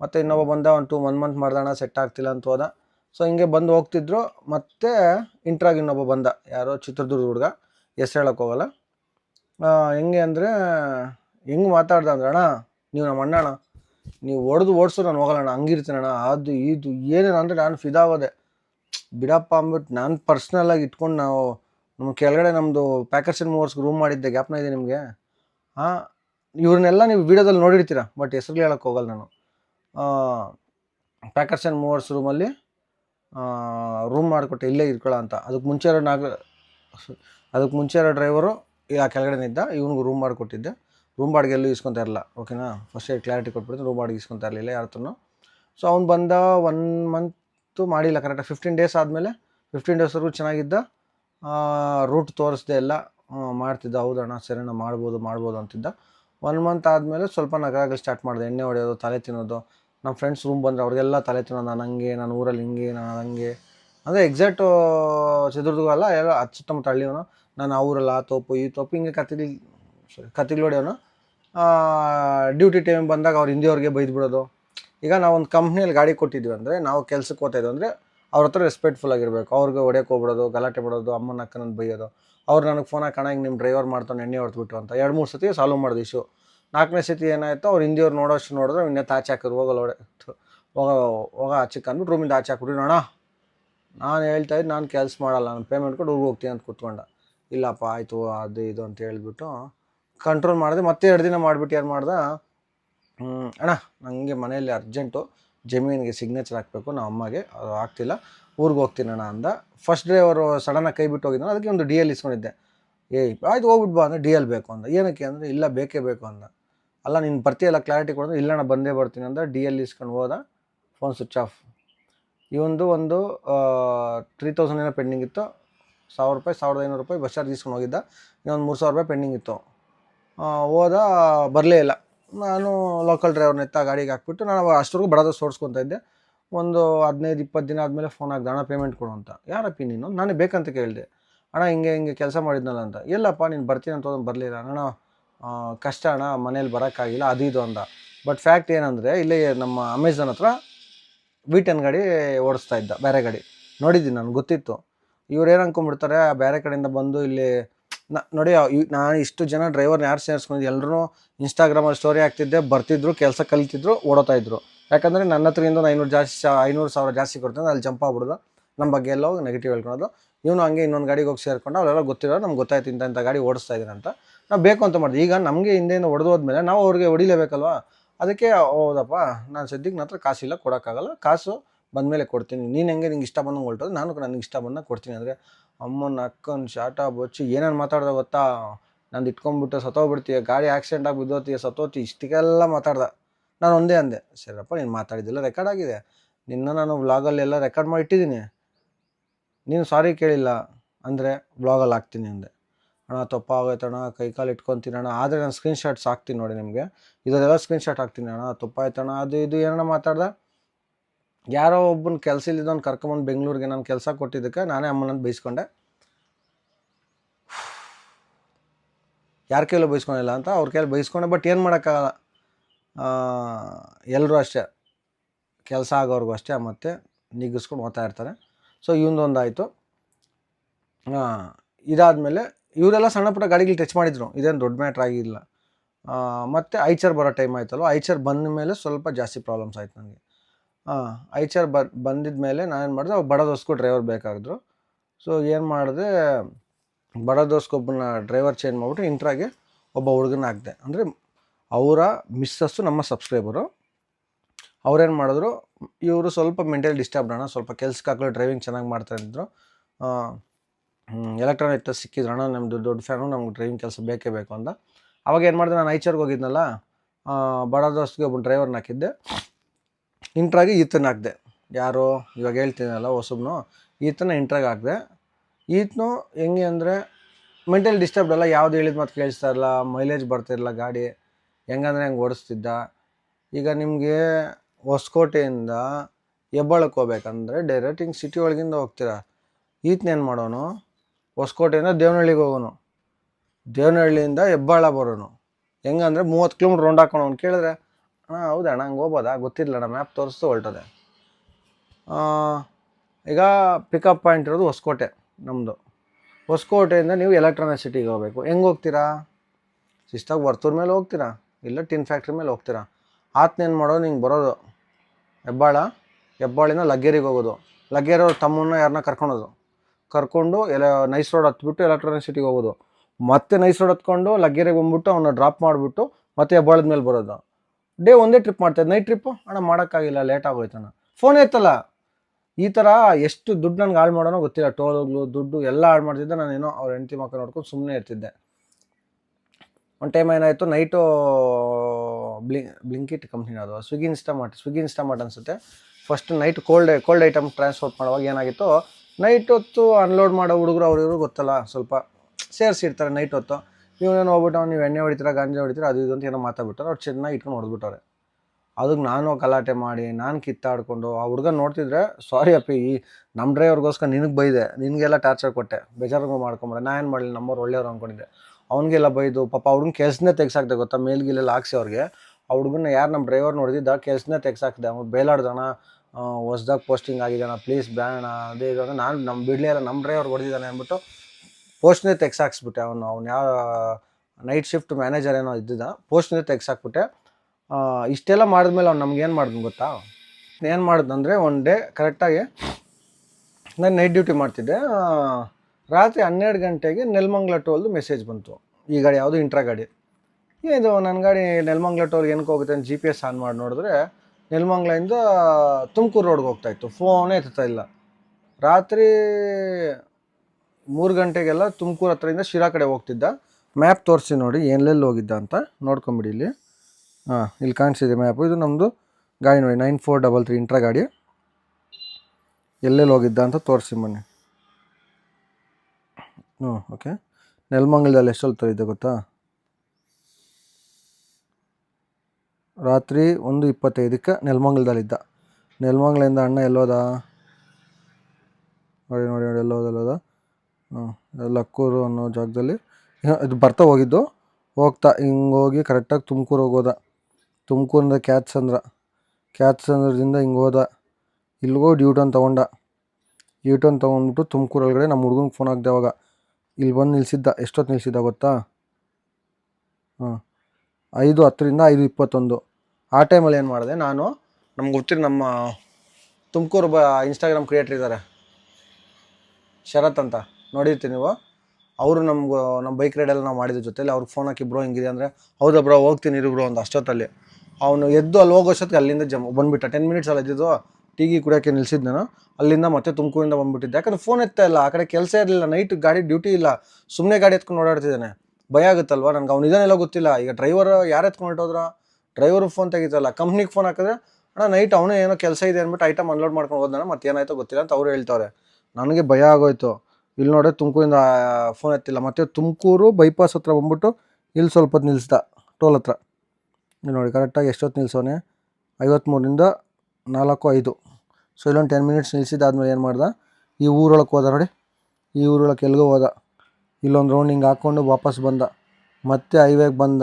ಮತ್ತು ಇನ್ನೊಬ್ಬ ಬಂದ ಒಂದು ಟು ಒನ್ ಮಂತ್ ಮಾಡ್ದಣ ಸೆಟ್ ಆಗ್ತಿಲ್ಲ ಅಂತ ಹೋದ. ಸೊ ಹಿಂಗೆ ಬಂದು ಹೋಗ್ತಿದ್ರು. ಮತ್ತೆ ಇಂಟ್ರಾಗಿ ಇನ್ನೊಬ್ಬ ಬಂದ. ಯಾರೋ? ಚಿತ್ರದುರ್ಗ ಹುಡುಗ. ಹೆಸ್ರು ಹೇಳೋಕೆ ಹೋಗಲ್ಲ. ಆ, ಹೆಂಗೆ ಅಂದರೆ ಹೆಂಗೆ ಮಾತಾಡ್ದ ಅಂದ್ರೆ ಅಣ್ಣ ನೀವು ನಮ್ಮ ಅಣ್ಣ ನೀವು ಹೊಡೆದು ಓಡಿಸು ನಾನು ಹೋಗಲ್ಲ ಅಣ್ಣ. ಅದು ಇದು ಏನೇನು ಅಂದರೆ ನಾನು ಫಿದಾಗೋದೆ ಬಿಡಪ್ಪ ಅಂದ್ಬಿಟ್ಟು ನಾನು ಪರ್ಸ್ನಲಾಗಿ ಇಟ್ಕೊಂಡು ನಾವು ನಮ್ಮ ಕೆಳಗಡೆ ನಮ್ಮದು ಪ್ಯಾಕರ್ಸ್ ಆ್ಯಂಡ್ ಮೂವರ್ಸ್ಗೆ ರೂಮ್ ಮಾಡಿದ್ದೆ. ಜ್ಞಾಪನ ಇದೆ ನಿಮಗೆ? ಹಾಂ ಇವ್ರನ್ನೆಲ್ಲ ನೀವು ವೀಡಿಯೋದಲ್ಲಿ ನೋಡಿರ್ತೀರ ಬಟ್ ಹೆಸರು ಹೇಳೋಕೆ ಹೋಗಲ್ಲ ನಾನು. ಪ್ಯಾಕರ್ಸ್ ಆ್ಯಂಡ್ ಮೂವರ್ಸ್ ರೂಮಲ್ಲಿ ರೂಮ್ ಮಾಡಿಕೊಟ್ಟೆ ಇಲ್ಲೇ ಇರ್ಕೊಳ್ಳೋ ಅಂತ. ಅದಕ್ಕೆ ಮುಂಚೆ ಇರೋ ನಾಗ ಅದಕ್ಕೆ ಮುಂಚೆ ಇರೋ ಡ್ರೈವರು ಆ ಕೆಳಗಡೆ ಇದ್ದ, ಇವನಿಗೆ ರೂಮ್ ಮಾಡಿಕೊಟ್ಟಿದ್ದೆ. ರೂಮ್ ಬಾಡಿಗೆ ಎಲ್ಲೂ ಇಸ್ಕೊತಾ ಇರಲ್ಲ ಓಕೆನಾ ಫಸ್ಟ್ ಏಡ್ ಕ್ಲಾರಿಟಿ ಕೊಟ್ಬಿಡ್ತೀನಿ ರೂಮ್ ಬಾಡಿಗೆ ಇಸ್ಕೊತಾ ಇರಲಿಲ್ಲ ಯಾರತ್ರನು ಸೊ ಅವ್ನು ಬಂದ ಒನ್ ಮಂತು ಮಾಡಿಲ್ಲ ಕರೆಕ್ಟಾಗಿ ಫಿಫ್ಟೀನ್ ಡೇಸ್ ಆದಮೇಲೆ ಫಿಫ್ಟೀನ್ ಡೇಸ್ವರೆಗೂ ಚೆನ್ನಾಗಿದ್ದ. ರೂಟ್ ತೋರಿಸ್ದೆ ಎಲ್ಲ ಮಾಡ್ತಿದ್ದ, ಹೌದಣ್ಣ ಸರಿಣ್ಣ ಮಾಡ್ಬೋದು ಮಾಡ್ಬೋದು ಅಂತಿದ್ದ. ಒನ್ ಮಂತ್ ಆದಮೇಲೆ ಸ್ವಲ್ಪ ನಗರಾಗಲು ಸ್ಟಾರ್ಟ್ ಮಾಡಿದೆ. ಎಣ್ಣೆ ಹೊಡೆಯೋದು, ತಲೆ ತಿನ್ನೋದು. ನಮ್ಮ ಫ್ರೆಂಡ್ಸ್ ರೂಮ್ ಬಂದರೆ ಅವ್ರಿಗೆಲ್ಲ ತಲೆ ತಿನ್ನೋದು. ನಾನು ಹಂಗೆ, ನಾನು ಊರಲ್ಲಿ ಹಿಂಗೆ, ನಾನು ಹಂಗೆ. ಅಂದರೆ ಎಕ್ಸಾಕ್ಟು ಚಿತ್ರದುರ್ಗ ಅಲ್ಲ, ಎಲ್ಲ ಹತ್ತು ಸುತ್ತಮುತ್ತ ಹಳ್ಳಿಯವನು ನಾನು ಆ ಊರಲ್ಲ ಆ ತೋಪು, ಈ ತೋಪು, ಹಿಂಗೆ ಕತ್ತಿಲಿ ಸಾರಿ ಕತ್ತಿಲಿ ಹೊಡೆಯೋನು. ಡ್ಯೂಟಿ ಟೈಮ್ ಬಂದಾಗ ಅವ್ರು ಹಿಂದಿಯವ್ರಿಗೆ ಬೈದ್ಬಿಡೋದು. ಈಗ ನಾವು ಒಂದು ಕಂಪ್ನಿಯಲ್ಲಿ ಗಾಡಿ ಕೊಟ್ಟಿದ್ವಿ ಅಂದರೆ ನಾವು ಕೆಲ್ಸಕ್ಕೆ ಹೋಗ್ತಾಯಿದ್ವಿ ಅಂದರೆ ಅವ್ರ ಹತ್ರ ರೆಸ್ಪೆಕ್ಟ್ಫುಲ್ ಆಗಿರಬೇಕು. ಅವ್ರಿಗೆ ಒಡೆಯಕ್ಕೆ ಹೋಗ್ಬಿಡೋದು, ಗಲಾಟೆ ಬಿಡೋದು ಅಮ್ಮನ ಅಕ್ಕನನ್ನು ಬೈಯೋದು. ಅವ್ರು ನನಗೆ ಫೋನ್ ಹಾಕೋಣ ಹಿಂಗೆ ನಿಮ್ಮ ಡ್ರೈವರ್ ಮಾಡ್ತಾನೆ ಎಣ್ಣೆ ಹೊಡೆದ್ಬಿಟ್ಟು ಅಂತ. ಎರಡು, ಮೂರು ಸತಿ ಸಾಲ್ವ್ ಮಾಡಿದ ಇಶ್ಯೂ ನಾಲ್ಕನೇ ಸತಿ ಏನಾಯಿತು, ಅವ್ರು ಹಿಂದಿಯವ್ರು ನೋಡೋಷ್ಟು ನೋಡಿದ್ರೆ ಇನ್ನೇ ಆಚೆ ಹಾಕಿದ್ರು. ಹೋಗಲ್ಲ, ಹೊಡೆ ಹೋಗ ಹೋಗ ಆಚೆಗೆ ಅಂದ್ಬಿಟ್ಟು ರೂಮಿಂದ ಆಚೆ ಹಾಕ್ಬಿಟ್ರಿ ನೋಣ ನಾನು ಹೇಳ್ತಾ ಇದ್ದು ನಾನು ಕೆಲಸ ಮಾಡಲ್ಲ. ನಾನು ಪೇಮೆಂಟ್ ಕೊಟ್ಟು ಊರಿಗೆ ಹೋಗ್ತೀನಿ ಅಂತ ಕೂತ್ಕೊಂಡ. ಇಲ್ಲಪ್ಪ, ಆಯಿತು, ಅದು, ಇದು ಅಂತ ಹೇಳಿಬಿಟ್ಟು ಕಂಟ್ರೋಲ್ ಮಾಡಿದೆ. ಮತ್ತೆ ಎರಡು ದಿನ ಮಾಡಿಬಿಟ್ಟು ಏನು ಮಾಡ್ದೆ? ಅಣ್ಣ ನನಗೆ ಮನೆಯಲ್ಲಿ ಅರ್ಜೆಂಟು ಜಮೀನಿಗೆ ಸಿಗ್ನೇಚರ್ ಹಾಕಬೇಕು. ನಮ್ಮ ಅಮ್ಮಗೆ ಅದು ಆಗ್ತಿಲ್ಲ. ಊರಿಗೆ ಹೋಗ್ತೀನಣ್ಣ ಅಂದ. ಫಸ್ಟ್ ಡೇ ಅವರು ಸಡನ್ನಾಗಿ ಕೈ ಬಿಟ್ಟು ಹೋಗಿದ್ದಾನೆ ಅದಕ್ಕೆ ಒಂದು ಡಿ ಎಲ್ ಇಸ್ಕೊಂಡಿದ್ದೆ. ಏ ಆಯ್ತು ಹೋಗ್ಬಿಟ್ಟು ಬಾ ಅಂದರೆ ಡಿ ಎಲ್ ಬೇಕು ಅಂದ. ಏನಕ್ಕೆ ಅಂದರೆ, ಇಲ್ಲ ಬೇಕೇ ಬೇಕು ಅಂದ. ಅಲ್ಲ, ನೀನು ಬರ್ತೀಯಲ್ಲ ಕ್ಲಾರಿಟಿ ಕೊಡೋದು ಇಲ್ಲಣ್ಣ ಬಂದೇ ಬರ್ತೀನಿ ಅಂದ. ಡಿ ಎಲ್ ಇಸ್ಕೊಂಡು ಹೋದ. ಫೋನ್ ಸ್ವಿಚ್ ಆಫ್ ಇವೊಂದು ಒಂದು ತ್ರೀ ತೌಸಂಡ್ ಏನೋ ಪೆಂಡಿಂಗ್ ಇತ್ತು. ಸಾವಿರ ರೂಪಾಯಿ, ಸಾವಿರದ ಐನೂರು ರೂಪಾಯಿ ಬಸ್ ಚಾರ್ಜ್ ಇಸ್ಕೊಂಡು ಹೋಗಿದ್ದ. ಇನ್ನೊಂದು ಮೂರು ಸಾವಿರ ರೂಪಾಯಿ ಪೆಂಡಿಂಗ್ ಇತ್ತು. ಹೋದ, ಬರಲೇ ಇಲ್ಲ. ನಾನು ಲೋಕಲ್ ಡ್ರೈವರ್ನ ಎತ್ತ ಗಾಡಿಗೆ ಹಾಕ್ಬಿಟ್ಟು ನಾನು ಅಷ್ಟರಿಗೂ ಬಡದ ಸೋರ್ಸ್ಕೊತ ಇದ್ದೆ. ಒಂದು ಹದಿನೈದು, ಇಪ್ಪತ್ತು ದಿನ ಆದಮೇಲೆ ಫೋನ್ ಹಾಕ್ದೆ ಹಣ ಪೇಮೆಂಟ್ ಕೊಡು ಅಂತ. ಯಾರಪ್ಪ ನೀನು? ನಾನೇ ಬೇಕಂತ ಕೇಳಿದೆ. ಅಣ್ಣ, ಹಿಂಗೆ ಹಿಂಗೆ ಕೆಲಸ ಮಾಡಿದ್ನಲ್ಲ ಅಂತ. ಎಲ್ಲಪ್ಪ ನೀನು ಬರ್ತೀನಿ ಅಂತ ಬರಲಿಲ್ಲ. ಅಣ್ಣ ಕಷ್ಟ ಅಣ್ಣ, ಮನೇಲಿ ಬರೋಕ್ಕಾಗಿಲ್ಲ, ಅದು, ಇದು ಅಂದ ಬಟ್ ಫ್ಯಾಕ್ಟ್ ಏನಂದರೆ, ಇಲ್ಲಿ ನಮ್ಮ ಅಮೆಝಾನ್ ಹತ್ರ ವಿ ಟೆನ್ ಗಾಡಿ ಓಡಿಸ್ತಾ ಇದ್ದ, ಬೇರೆ ಗಾಡಿ. ನೋಡಿದ್ದೀನಿ ನನಗೆ ಗೊತ್ತಿತ್ತು. ಇವ್ರು ಏನು ಆ ಬೇರೆ ಕಡೆಯಿಂದ ಬಂದು ಇಲ್ಲಿ ನೋಡಿ ನಾನು ಇಷ್ಟು ಜನ ಡ್ರೈವರ್ನ ಯಾರು ಸೇರಿಸ್ಕೊಂಡಿದ್ದು ಎಲ್ಲರೂ ಇನ್ಸ್ಟಾಗ್ರಾಮಲ್ಲಿ ಸ್ಟೋರಿ ಹಾಕ್ತಿದ್ದೆ, ಬರ್ತಿದ್ರು, ಕೆಲಸ ಕಲಿತಿದ್ರು, ಓಡೋತಾ ಇದ್ರು. ಯಾಕಂದರೆ ನನ್ನ ಹತ್ರದಿಂದ ಐನೂರು ಜಾಸ್ತಿ ಐನೂರು ಸಾವಿರ ಜಾಸ್ತಿ ಕೊಡ್ತಾನೆ ಅಲ್ಲಿ ಜಂಪ್ ಆಗ್ಬಿಡೋದು. ನಮ್ಮ ಬಗ್ಗೆ ಎಲ್ಲ ಹೋಗಿ ನೆಗೆಟಿವ್ ಹೇಳ್ಕೊಳೋದು. ಇವನು ಹಂಗೆ ಇನ್ನೊಂದು ಗಾಡಿಗೆ ಹೋಗಿ ಸೇರ್ಕೊಂಡು ಅವರೆಲ್ಲ ಗೊತ್ತಿರೋ ನಮ್ಗೆ ಗೊತ್ತಾಯ್ತು ಇಂಥ ಇಂಥ ಗಾಡಿ ಓಡಿಸ್ತಾ ಇದ್ದೀನಿ ಅಂತ. ನಾವು ಬೇಕು ಅಂತ ಮಾಡಿದ್ವಿ. ಈಗ ನಮಗೆ ಹಿಂದೆಯಿಂದ ಹೊಡೆದು ಹೋದ್ಮೇಲೆ ನಾವು ಅವ್ರಿಗೆ ಹೊಡಿಲೇಬೇಕಲ್ವಾ? ಅದಕ್ಕೆ ಹೌದಪ್ಪ, ನಾನು ಸದ್ಯಕ್ಕೆ ನನ್ನ ಕಾಸಿಲ್ಲ, ಕೊಡೋಕ್ಕಾಗಲ್ಲ. ಕಾಸು ಬಂದಮೇಲೆ ಕೊಡ್ತೀನಿ. ನೀನು ಹೆಂಗೆ ನಿಂಗೆ ಇಷ್ಟ ಬಂದಂಗೆ ಹೊರಟೋದು ನಾನು ನನಗೆ ಇಷ್ಟ ಬಂದಾಗ ಕೊಡ್ತೀನಿ. ಅಂದರೆ ಅಮ್ಮನ ಅಕ್ಕನ ಶಾಟ ಬಚ್ಚಿ, ಏನೇನು ಮಾತಾಡ್ದೆ ಗೊತ್ತಾ? ನಂದು ಇಟ್ಕೊಂಡ್ಬಿಟ್ಟು ಸತ್ತೋಗ್ಬಿಡ್ತೀಯ ಗಾಡಿ ಆಕ್ಸಿಡೆಂಟ್ ಆಗಿ ಬಿದ್ದೋತೀಯ, ಸತ್ತೋತಿ ಇಷ್ಟಕ್ಕೆಲ್ಲ ಮಾತಾಡ್ದೆ. ನಾನು ಒಂದೇ ಅಂದೆ ಸರಿಯಪ್ಪ ನೀನು ಮಾತಾಡಿದ್ದೆಲ್ಲ ರೆಕಾರ್ಡ್ ಆಗಿದೆ. ನಿನ್ನ ನಾನು ವ್ಲಾಗಲ್ಲೆಲ್ಲ ರೆಕಾರ್ಡ್ ಮಾಡಿ ಇಟ್ಟಿದ್ದೀನಿ. ನೀನು ಸಾರಿ ಕೇಳಿಲ್ಲ ಅಂದರೆ ವ್ಲಾಗಲ್ಲಿ ಹಾಕ್ತೀನಿ ಅಂದೆ. ಅಣ್ಣ ತಪ್ಪಾಗೋಯ್ತಣ್ಣ ಕೈ ಕಾಲು ಇಟ್ಕೊತೀನಿ ಅಣ್ಣ, ಆದರೆ ನಾನು ಸ್ಕ್ರೀನ್ ಶಾಟ್ಸ್ ಹಾಕ್ತೀನಿ ನೋಡಿ ನಿಮಗೆ. ಇದೆಲ್ಲ ಸ್ಕ್ರೀನ್ ಶಾಟ್ ಹಾಕ್ತೀನಿ ಅಣ್ಣ, ತಪ್ಪಾಯ್ತಣ್ಣ, ಅದು ಇದು ಏನಣ್ಣ ಮಾತಾಡ್ದೆ? ಯಾರೋ ಒಬ್ಬನ ಕೆಲಸ ಇಲ್ಲಿದ್ದವ್ನು ಕರ್ಕೊಂಬಂದು ಬೆಂಗಳೂರಿಗೆ ನಾನು ಕೆಲಸ ಕೊಟ್ಟಿದ್ದಕ್ಕೆ ನಾನೇ ಅಮ್ಮನನ್ನು ಬೈಸ್ಕೊಂಡೆ. ಯಾರ ಕೈಲೂ ಬೈಸ್ಕೊಂಡಿಲ್ಲ ಅಂತ ಅವ್ರ ಕೈಲಿ ಬೈಸ್ಕೊಂಡೆ ಬಟ್ ಏನು ಮಾಡೋಕ್ಕಾಗಲ್ಲ. ಎಲ್ಲರೂ ಅಷ್ಟೇ. ಕೆಲಸ ಆಗೋರ್ಗೂ ಅಷ್ಟೇ, ಮತ್ತೆ ನಿಗ್ಗಿಸ್ಕೊಂಡು ಓದ್ತಾ ಇರ್ತಾರೆ. ಸೊ ಇವೊಂದೊಂದು ಆಯಿತು ಇದಾದಮೇಲೆ ಇವರೆಲ್ಲ ಸಣ್ಣ ಪುಟ್ಟ ಗಾಡಿಗಳು ಟಚ್ ಮಾಡಿದ್ರು. ಇದೇನು ದೊಡ್ಡ ಮ್ಯಾಟ್ರ್ ಆಗಿಲ್ಲ. ಮತ್ತು ಐಚರ್ ಬರೋ ಟೈಮ್ ಆಯ್ತಲ್ವ? ಐಚರ್ ಬಂದ ಮೇಲೆ ಸ್ವಲ್ಪ ಜಾಸ್ತಿ ಪ್ರಾಬ್ಲಮ್ಸ್ ಆಯ್ತು ನನಗೆ. ಹಾಂ ಐಚರ್ ಬ ಬಂದಿದ ಮೇಲೆ ನಾನೇನು ಮಾಡಿದೆ ಅವ್ರು ಬಡ ಡ್ರೈವರ್ ಬೇಕಾದ್ರು ಸೊ ಏನು ಮಾಡಿದೆ ಬಡ ದೋಸ್ಗೊಬ್ಬನ ಡ್ರೈವರ್ ಚೇಂಜ್ ಮಾಡಿಬಿಟ್ಟು ಇಂಟ್ರಾಗೆ ಒಬ್ಬ ಹುಡುಗನ ಹಾಕಿದೆ. ಅಂದರೆ ಅವರ ಮಿಸ್ಸಸ್ಸು ನಮ್ಮ ಸಬ್ಸ್ಕ್ರೈಬರು ಅವ್ರೇನು ಮಾಡಿದ್ರು ಇವರು ಸ್ವಲ್ಪ ಮೆಂಟಲಿ ಡಿಸ್ಟರ್ಬ್ ಅಣ್ಣ ಸ್ವಲ್ಪ ಕೆಲ್ಸಕ್ಕೆ ಹಾಕಲು ಡ್ರೈವಿಂಗ್ ಚೆನ್ನಾಗಿ ಮಾಡ್ತಾ ಇದ್ದರು ಎಲೆಕ್ಟ್ರಾನಿಕ್ ಸಿಕ್ಕಿದ್ರು ಅಣ್ಣ ನಮ್ಮದು ದೊಡ್ಡ ಫ್ಯಾನು ನಮ್ಗೆ ಡ್ರೈವಿಂಗ್ ಕೆಲಸ ಬೇಕೇ ಬೇಕು ಅಂತ. ಅವಾಗ ಏನು ಮಾಡಿದೆ ನಾನು ಐಚರ್ಗೆ ಹೋಗಿದ್ನಲ್ಲ ಆ, ಬಡ ದೋಸ್ತಿಗೆ ಒಬ್ಬ ಡ್ರೈವರ್ನ ಹಾಕಿದ್ದೆ. ಇಂಟ್ರಾಗಿ ಈತನ ಹಾಕಿದೆ. ಯಾರು ಇವಾಗ ಹೇಳ್ತೀನಲ್ಲ ಹೊಸಬ್ನು, ಈತನ ಇಂಟ್ರಾಗಿ ಹಾಕಿದೆ. ಈತನು ಹೆಂಗೆ ಅಂದರೆ ಮೆಂಟಲ್ ಡಿಸ್ಟರ್ಬ್ಡ್ ಅಲ್ಲ, ಯಾವ್ದು ಹೇಳಿದ ಮಾತು ಕೇಳಿಸ್ತಾ ಇರಲ್ಲ ಮೈಲೇಜ್ ಬರ್ತಿರಲ್ಲ ಗಾಡಿ, ಹೆಂಗಂದ್ರೆ ಹೆಂಗೆ ಓಡಿಸ್ತಿದ್ದ. ಈಗ ನಿಮಗೆ ಹೊಸಕೋಟೆಯಿಂದ ಹೆಬ್ಬಾಳಕ್ಕೆ ಹೋಗ್ಬೇಕಂದ್ರೆ ಡೈರೆಕ್ಟ್ ಹಿಂಗೆ ಸಿಟಿ ಒಳಗಿಂದ ಹೋಗ್ತೀರಾ. ಈತನೇನು ಮಾಡೋನು, ಹೊಸಕೋಟೆಯಿಂದ ದೇವನಹಳ್ಳಿಗೆ ಹೋಗೋನು. ದೇವನಹಳ್ಳಿಯಿಂದ ಹೆಬ್ಬಾಳ ಬರೋನು. ಹೆಂಗಂದ್ರೆ ಮೂವತ್ತು ಕಿಲೋಮೀಟ್ರ್ ರೌಂಡ್ ಹಾಕೊಂಡು ಅವ್ನು ಕೇಳಿದ್ರೆ ಅಣ್ಣ ಹೌದಾ? ಅಣ್ಣ ಹಂಗೆ ಹೋಗ್ಬೋದಾ? ಗೊತ್ತಿಲ್ಲ ಅಣ್ಣ ಮ್ಯಾಪ್ ತೋರಿಸ್ತು ಹೊರಟದೆ. ಈಗ ಪಿಕಪ್ ಪಾಯಿಂಟ್ ಇರೋದು ಹೊಸಕೋಟೆ ನಮ್ಮದು ಹೊಸಕೋಟೆಯಿಂದ ನೀವು ಎಲೆಕ್ಟ್ರಾನಿಕ್ ಸಿಟಿಗೆ ಹೋಗ್ಬೇಕು. ಹೆಂಗೆ ಹೋಗ್ತೀರಾ? ಶಿಸ್ತಾಗಿ ವರ್ತೂರ್ ಮೇಲೆ ಹೋಗ್ತೀರಾ? ಇಲ್ಲ ಟಿನ್ ಫ್ಯಾಕ್ಟ್ರಿ ಮೇಲೆ ಹೋಗ್ತೀರಾ? ಆತನೇನು ಮಾಡೋದು? ಹಿಂಗೆ ಬರೋದು. ಹೆಬ್ಬಾಳ ಹೆಬ್ಬಾಳಿಂದ ಲಗ್ಗೇರಿಗೆ ಹೋಗೋದು. ಲಗ್ಗೇರಿ ಅವ್ರ ತಮ್ಮನ್ನ ಯಾರನ್ನ ಕರ್ಕೊಳೋದು. ಕರ್ಕೊಂಡು ಎಲ್ಲ ನೈಸ್ ರೋಡ್ ಹತ್ಬಿಟ್ಟು ಎಲೆಕ್ಟ್ರಾನಿಕ್ ಸಿಟಿಗೆ ಹೋಗೋದು. ಮತ್ತೆ ನೈಸ್ ರೋಡ್ ಹತ್ಕೊಂಡು ಲಗ್ಗೇರಿಗೆ ಬಂದ್ಬಿಟ್ಟು ಅವನ್ನ ಡ್ರಾಪ್ ಮಾಡಿಬಿಟ್ಟು ಮತ್ತೆ ಹೆಬ್ಬಾಳದ ಮೇಲೆ ಬರೋದು. ಡೇ ಒಂದೇ ಟ್ರಿಪ್ ಮಾಡ್ತಾ ನೈಟ್ ಟ್ರಿಪ್ಪು ಅಣ್ಣ, ಮಾಡೋಕ್ಕಾಗಿಲ್ಲ, ಲೇಟ್ ಆಗೋಯ್ತಣ್ಣ. ಫೋನ್ ಎತ್ತಲ್ಲ. ಈ ಥರ ಎಷ್ಟು ದುಡ್ಡು ನನಗೆ ಹಾಳು ಮಾಡೋನೋ ಗೊತ್ತಿಲ್ಲ. ಟೋಲ್ಗಳು, ದುಡ್ಡು ಎಲ್ಲ ಹಾಳು ಮಾಡ್ತಿದ್ದೆ. ನಾನೇನೋ ಅವ್ರ ಹೆಂಡತಿ ಮಕ್ಕಳು ನೋಡ್ಕೊಂಡು ಸುಮ್ಮನೆ ಇರ್ತಿದ್ದೆ. ಒಂದು ಟೈಮ್ ಏನಾಯಿತು, ನೈಟು ಬ್ಲಿ, ಬ್ಲಿಂಕಿಟ್ ಕಂಪ್ನಿ ಅದು. ಸ್ವಿಗ್ಗಿ ಇನ್ಸ್ಟಾಮಾರ್ಟ್ ಸ್ವಿಗ್ಗಿ ಇನ್ಸ್ಟಾಮಾರ್ಟ್ ಅನಿಸುತ್ತೆ. First night cold cold item transport ಮಾಡುವಾಗ ಏನಾಗಿತ್ತು? ನೈಟ್ ಹೊತ್ತು ಅನ್ಲೋಡ್ ಮಾಡೋ ಹುಡುಗರು ಅವ್ರಿಗೂ ಗೊತ್ತಲ್ಲ. ಸ್ವಲ್ಪ ಸೇರಿಸಿರ್ತಾರೆ ನೈಟ್ ಹೊತ್ತು. ಇವನೇನು ಹೋಗ್ಬಿಟ್ಟು, ಅವ್ನು ನೀವು ಎಣ್ಣೆ ಹೊಡಿತೀರ, ಗಾಂಜಾ ಹೊಡಿತೀರ, ಅದು ಇದು ಅಂತ ಏನೋ ಮಾತಾಡ್ಬಿಟ್ಟಾರೆ, ಅವ್ರು ಚೆನ್ನಾಗಿ ಇಟ್ಕೊಂಡು ಹೊಡೆದ್ಬಿಟ್ಟವ್ರೆ ಅದಕ್ಕೆ ನಾನು ಗಲಾಟೆ ಮಾಡಿ, ನಾನು ಕಿತ್ತಾಡಿಕೊಂಡು, ಆ ಹುಡುಗ ನೋಡ್ತಿದ್ರೆ ಸಾರಿ ಅಪ್ಪಿ, ಈ ನಮ್ಮ ಡ್ರೈವರ್ಗೋಸ್ಕರ ನಿನಗೆ ಬೈದೆ, ನಿನಗೆಲ್ಲ ಟಾರ್ಚರ್ ಕೊಟ್ಟೆ ಬೇಜಾರು ಮಾಡ್ಕೊಂಬಿಡ ನಾನು ಏನು ಮಾಡಲಿ ನಮ್ಮವ್ರು ಒಳ್ಳೆಯವ್ರು ಅಂದ್ಕೊಂಡಿದ್ದೆ ಅವ್ನಿಗೆಲ್ಲ ಬೈದು, ಪಾಪ ಅವ್ರಿಗೆ ಕೆಲ್ಸನೇ ತೆಗ್ಸಾಕ್ದೆ ಗೊತ್ತಾ ಮೇಲ್ಗಿಲೆಲ್ಲ ಹಾಕ್ಸಿ ಅವ್ರಿಗೆ. ಆ ಹುಡುಗನ ಯಾರು ನಮ್ಮ ಡ್ರೈವರ್ ನೋಡಿದ್ದ ಕೆಲ್ಸನೇ ತೆಗ್ಸಾಕ್ದೆ. ಅವ್ನು ಬೇಲಾಡ್ದಣ ಹೊಸ್ದಾಗಿ ಪೋಸ್ಟಿಂಗ್ ಆಗಿದ್ದಾನ ಪ್ಲೀಸ್ ಬ್ಯಾಣ ಅದೇ ಇದು ನಾನು ನಮ್ಮ ಬಿಡಲೇ ಇಲ್ಲ ನಮ್ಮ ಡ್ರೈವರ್ ಹೊಡೆದಿದ್ದಾನೆ ಅಂದ್ಬಿಟ್ಟು ಪೋಸ್ಟ್ನೇ ತೆಗ್ಸಾಕ್ಸ್ಬಿಟ್ಟೆ ಅವನು. ಅವ್ನು ಯಾವ ನೈಟ್ ಶಿಫ್ಟ್ ಮ್ಯಾನೇಜರ್ ಏನೋ ಇದ್ದಿದ್ದ ಪೋಸ್ಟ್ನೇ ತೆಗ್ಸಾಕ್ಬಿಟ್ಟೆ ಇಷ್ಟೆಲ್ಲ ಮಾಡಿದ್ಮೇಲೆ ಅವ್ನು ನಮ್ಗೇನು ಮಾಡಿದ್ನು ಗೊತ್ತಾ? ಏನು ಮಾಡಿದ್ನಂದರೆ ಒನ್ ಡೇ ಕರೆಕ್ಟಾಗಿ ನಾನು ನೈಟ್ ಡ್ಯೂಟಿ ಮಾಡ್ತಿದ್ದೆ. ರಾತ್ರಿ ಹನ್ನೆರಡು ಗಂಟೆಗೆ ನೆಲ್ಮಂಗ್ಲ ಟೋಲ್ದು ಮೆಸೇಜ್ ಬಂತು. ಈ ಗಾಡಿ ಯಾವುದು ಇಂಟ್ರಾ ಗಾಡಿ. ಇದು ನನ್ನ ಗಾಡಿ ನೆಲ್ಮಂಗ್ಲ ಟೋಲ್ಗೆ ಏನಕ್ಕೆ ಹೋಗುತ್ತೆ ಅಂತ ಜಿ ಪಿ ಎಸ್ ಆನ್ ಮಾಡಿ ನೋಡಿದ್ರೆ ನೆಲಮಂಗ್ಲಿಂದ ತುಮಕೂರು ರೋಡ್ಗೆ ಹೋಗ್ತಾ ಇತ್ತು. ಫೋನೇ ಎತ್ತಾಯಿಲ್ಲ ಇಲ್ಲ. ರಾತ್ರಿ ಮೂರು ಗಂಟೆಗೆಲ್ಲ ತುಮಕೂರು ಹತ್ರದಿಂದ ಶಿರಾ ಕಡೆ ಹೋಗ್ತಿದ್ದ. ಮ್ಯಾಪ್ ತೋರಿಸಿ ನೋಡಿ ಎಲ್ಲೆಲ್ಲಿ ಹೋಗಿದ್ದ ಅಂತ ನೋಡ್ಕೊಂಬಿಡಿ ಇಲ್ಲಿ. ಹಾಂ, ಇಲ್ಲಿ ಕಾಣಿಸಿದೆ ಮ್ಯಾಪು ಇದು ನಮ್ಮದು ಗಾಡಿ ನೋಡಿ nine four double three Intra ಗಾಡಿ. ಎಲ್ಲೆಲ್ಲಿ ಹೋಗಿದ್ದ ಅಂತ ತೋರಿಸಿ ಬನ್ನಿ. ಹ್ಞೂ, ಓಕೆ. ನೆಲಮಂಗಲದಲ್ಲಿ ಎಷ್ಟೊಲ್ ಗೊತ್ತಾ? ರಾತ್ರಿ ಒಂದು ಇಪ್ಪತ್ತೈದಕ್ಕೆ ನೆಲಮಂಗಲದಲ್ಲಿದ್ದ. ನೆಲಮಂಗಲಿಂದ ಅಣ್ಣ ಎಲ್ಲೋದ? ನೋಡಿ ನೋಡಿ ನೋಡಿ ಎಲ್ಲೋದ? ಲಕ್ಕೂರು ಅನ್ನೋ ಜಾಗದಲ್ಲಿ. ಇದು ಬರ್ತಾ ಹೋಗಿದ್ದು. ಹೋಗ್ತಾ ಹಿಂಗೆ ಹೋಗಿ ಕರೆಕ್ಟಾಗಿ ತುಮಕೂರು ಹೋಗೋದ ತುಮಕೂರಿಂದ ಕ್ಯಾತ್ಸಂದ್ರ ಕ್ಯಾತ್ಸಂದ್ರದಿಂದ ಹಿಂಗೆ ಹೋದ. ಇಲ್ಲಿಗೋ ಡ್ಯೂಟನ್ ತೊಗೊಂಡ. ಡ್ಯೂಟನ್ ತೊಗೊಂಡ್ಬಿಟ್ಟು ತುಮಕೂರು ಒಳಗಡೆ ನಮ್ಮ ಹುಡುಗನಿಗೆ ಫೋನ್ ಹಾಕಿದೆ ಅವಾಗ. ಇಲ್ಲಿ ಬಂದು ನಿಲ್ಸಿದ್ದ. ಎಷ್ಟೊತ್ತು ನಿಲ್ಸಿದ್ದ ಗೊತ್ತಾ? ಹಾಂ ಐದು ಹತ್ತರಿಂದ ಐದು ಇಪ್ಪತ್ತೊಂದು. ಆ ಟೈಮಲ್ಲಿ ಏನು ಮಾಡಿದೆ? ನಾನು ನಮ್ಗೆ ಗೊತ್ತಿರೋ ನಮ್ಮ ತುಮಕೂರು ಬ ಇನ್ಸ್ಟಾಗ್ರಾಮ್ ಕ್ರಿಯೇಟ್ರ್ ಇದ್ದಾರೆ ಶರತ್ ಅಂತ. ನೋಡಿರ್ತೀನಿ ನೀವು. ಅವರು ನಮ್ಗೆ ನಮ್ಮ ಬೈಕ್ ರೈಡೆಲ್ಲ ನಾವು ಮಾಡಿದ ಜೊತೆಲಿ ಅವ್ರಿಗೆ ಫೋನ್ ಹಾಕಿ, ಬ್ರೋ, ಹಿಂಗಿದೆ ಅಂದರೆ, ಹೌದಾ ಬ್ರೋ, ಹೋಗ್ತೀನಿ ಇರು ಬ್ರೋ ಒಂದು ಅಷ್ಟೊತ್ತಲ್ಲಿ. ಅವನು ಎದ್ದು ಅಲ್ಲಿ ಹೋಗೋಷ್ಟೊತ್ತಿಗೆ ಅಲ್ಲಿಂದ ಜಮ್, ಬಂದುಬಿಟ್ಟ. ಟೆನ್ ಮಿನಿಟ್ಸ್ ಅಲ್ಲಿ ಇದ್ದಿದ್ದು ಟೀಗಿ ಕುಡಿಯೋಕ್ಕೆ ನಿಲ್ಸಿದ್ದು ನಾನು. ಅಲ್ಲಿಂದ ಮತ್ತೆ ತುಮಕೂರಿಂದ ಬಂದುಬಿಟ್ಟಿದ್ದೆ. ಯಾಕಂದ್ರೆ ಫೋನ್ ಎತ್ತಾ ಇಲ್ಲ, ಆ ಕಡೆ ಕೆಲಸ ಇರಲಿಲ್ಲ ನೈಟ್ ಗಾಡಿ ಡ್ಯೂಟಿ ಇಲ್ಲ. ಸುಮ್ಮನೆ ಗಾಡಿ ಎತ್ಕೊಂಡು ಓಡಾಡ್ತಿದ್ದಾನೆ. ಭಯ ಆಗುತ್ತಲ್ವ? ನನಗೆ ಅವ್ನು ಇದನ್ನೆಲ್ಲ ಗೊತ್ತಿಲ್ಲ. ಈಗ ಡ್ರೈವರ್ ಯಾರು ಎತ್ಕೊಂಡು ಹೊರಟೋದ್ರ? Driver phone ತೆಗಿತಲ್ಲ. ಕಂಪ್ನಿಗೆ ಫೋನ್ ಹಾಕಿದ್ರೆ, ಅಣ್ಣ ನೈಟ್ ಅವನೇ ಏನೋ ಕೆಲಸ ಇದೆ ಅಂದ್ಬಿಟ್ಟು ಐಟಮ್ ಅನ್ಲೋಡ್ ಮಾಡ್ಕೊಂಡು ಹೋದ್ನ ಮತ್ತೆ ಏನಾಯ್ತೋ ಗೊತ್ತಿಲ್ಲ ಅಂತ ಅವ್ರು ಹೇಳ್ತಾರೆ ನನಗೆ ಭಯ ಆಗೋಯ್ತು. ಇಲ್ಲಿ ನೋಡಿ ತುಮಕೂರಿಂದ ಫೋನ್ ಎತ್ತಿಲ್ಲ. ಮತ್ತು ತುಮಕೂರು ಬೈಪಾಸ್ ಹತ್ರ ಬಂದ್ಬಿಟ್ಟು ಇಲ್ಲಿ ಸ್ವಲ್ಪ ಹೊತ್ತು ನಿಲ್ಲಿಸ್ದ ಟೋಲ್ ಹತ್ರ. ಇಲ್ಲಿ ನೋಡಿ ಕರೆಕ್ಟಾಗಿ ಎಷ್ಟೊತ್ತು ನಿಲ್ಲಿಸೋನೆ ಐವತ್ತ್ಮೂರಿಂದ ನಾಲ್ಕು ಐದು. ಸೊ ಇಲ್ಲೊಂದು ಟೆನ್ ಮಿನಿಟ್ಸ್ ನಿಲ್ಲಿಸಿದ್ದಾದ್ಮೇಲೆ ಏನು ಮಾಡ್ದೆ? ಈ ಊರೊಳಗೆ ಹೋದ ನೋಡಿ. ಈ ಊರೊಳಗೆ ಎಲ್ಲಿಗೂ ಹೋದ. ಇಲ್ಲೊಂದು ರೌಂಡ್ ಹಿಂಗೆ ಹಾಕ್ಕೊಂಡು ವಾಪಸ್ ಬಂದ. ಮತ್ತೆ ಹೈವೇಗೆ ಬಂದ.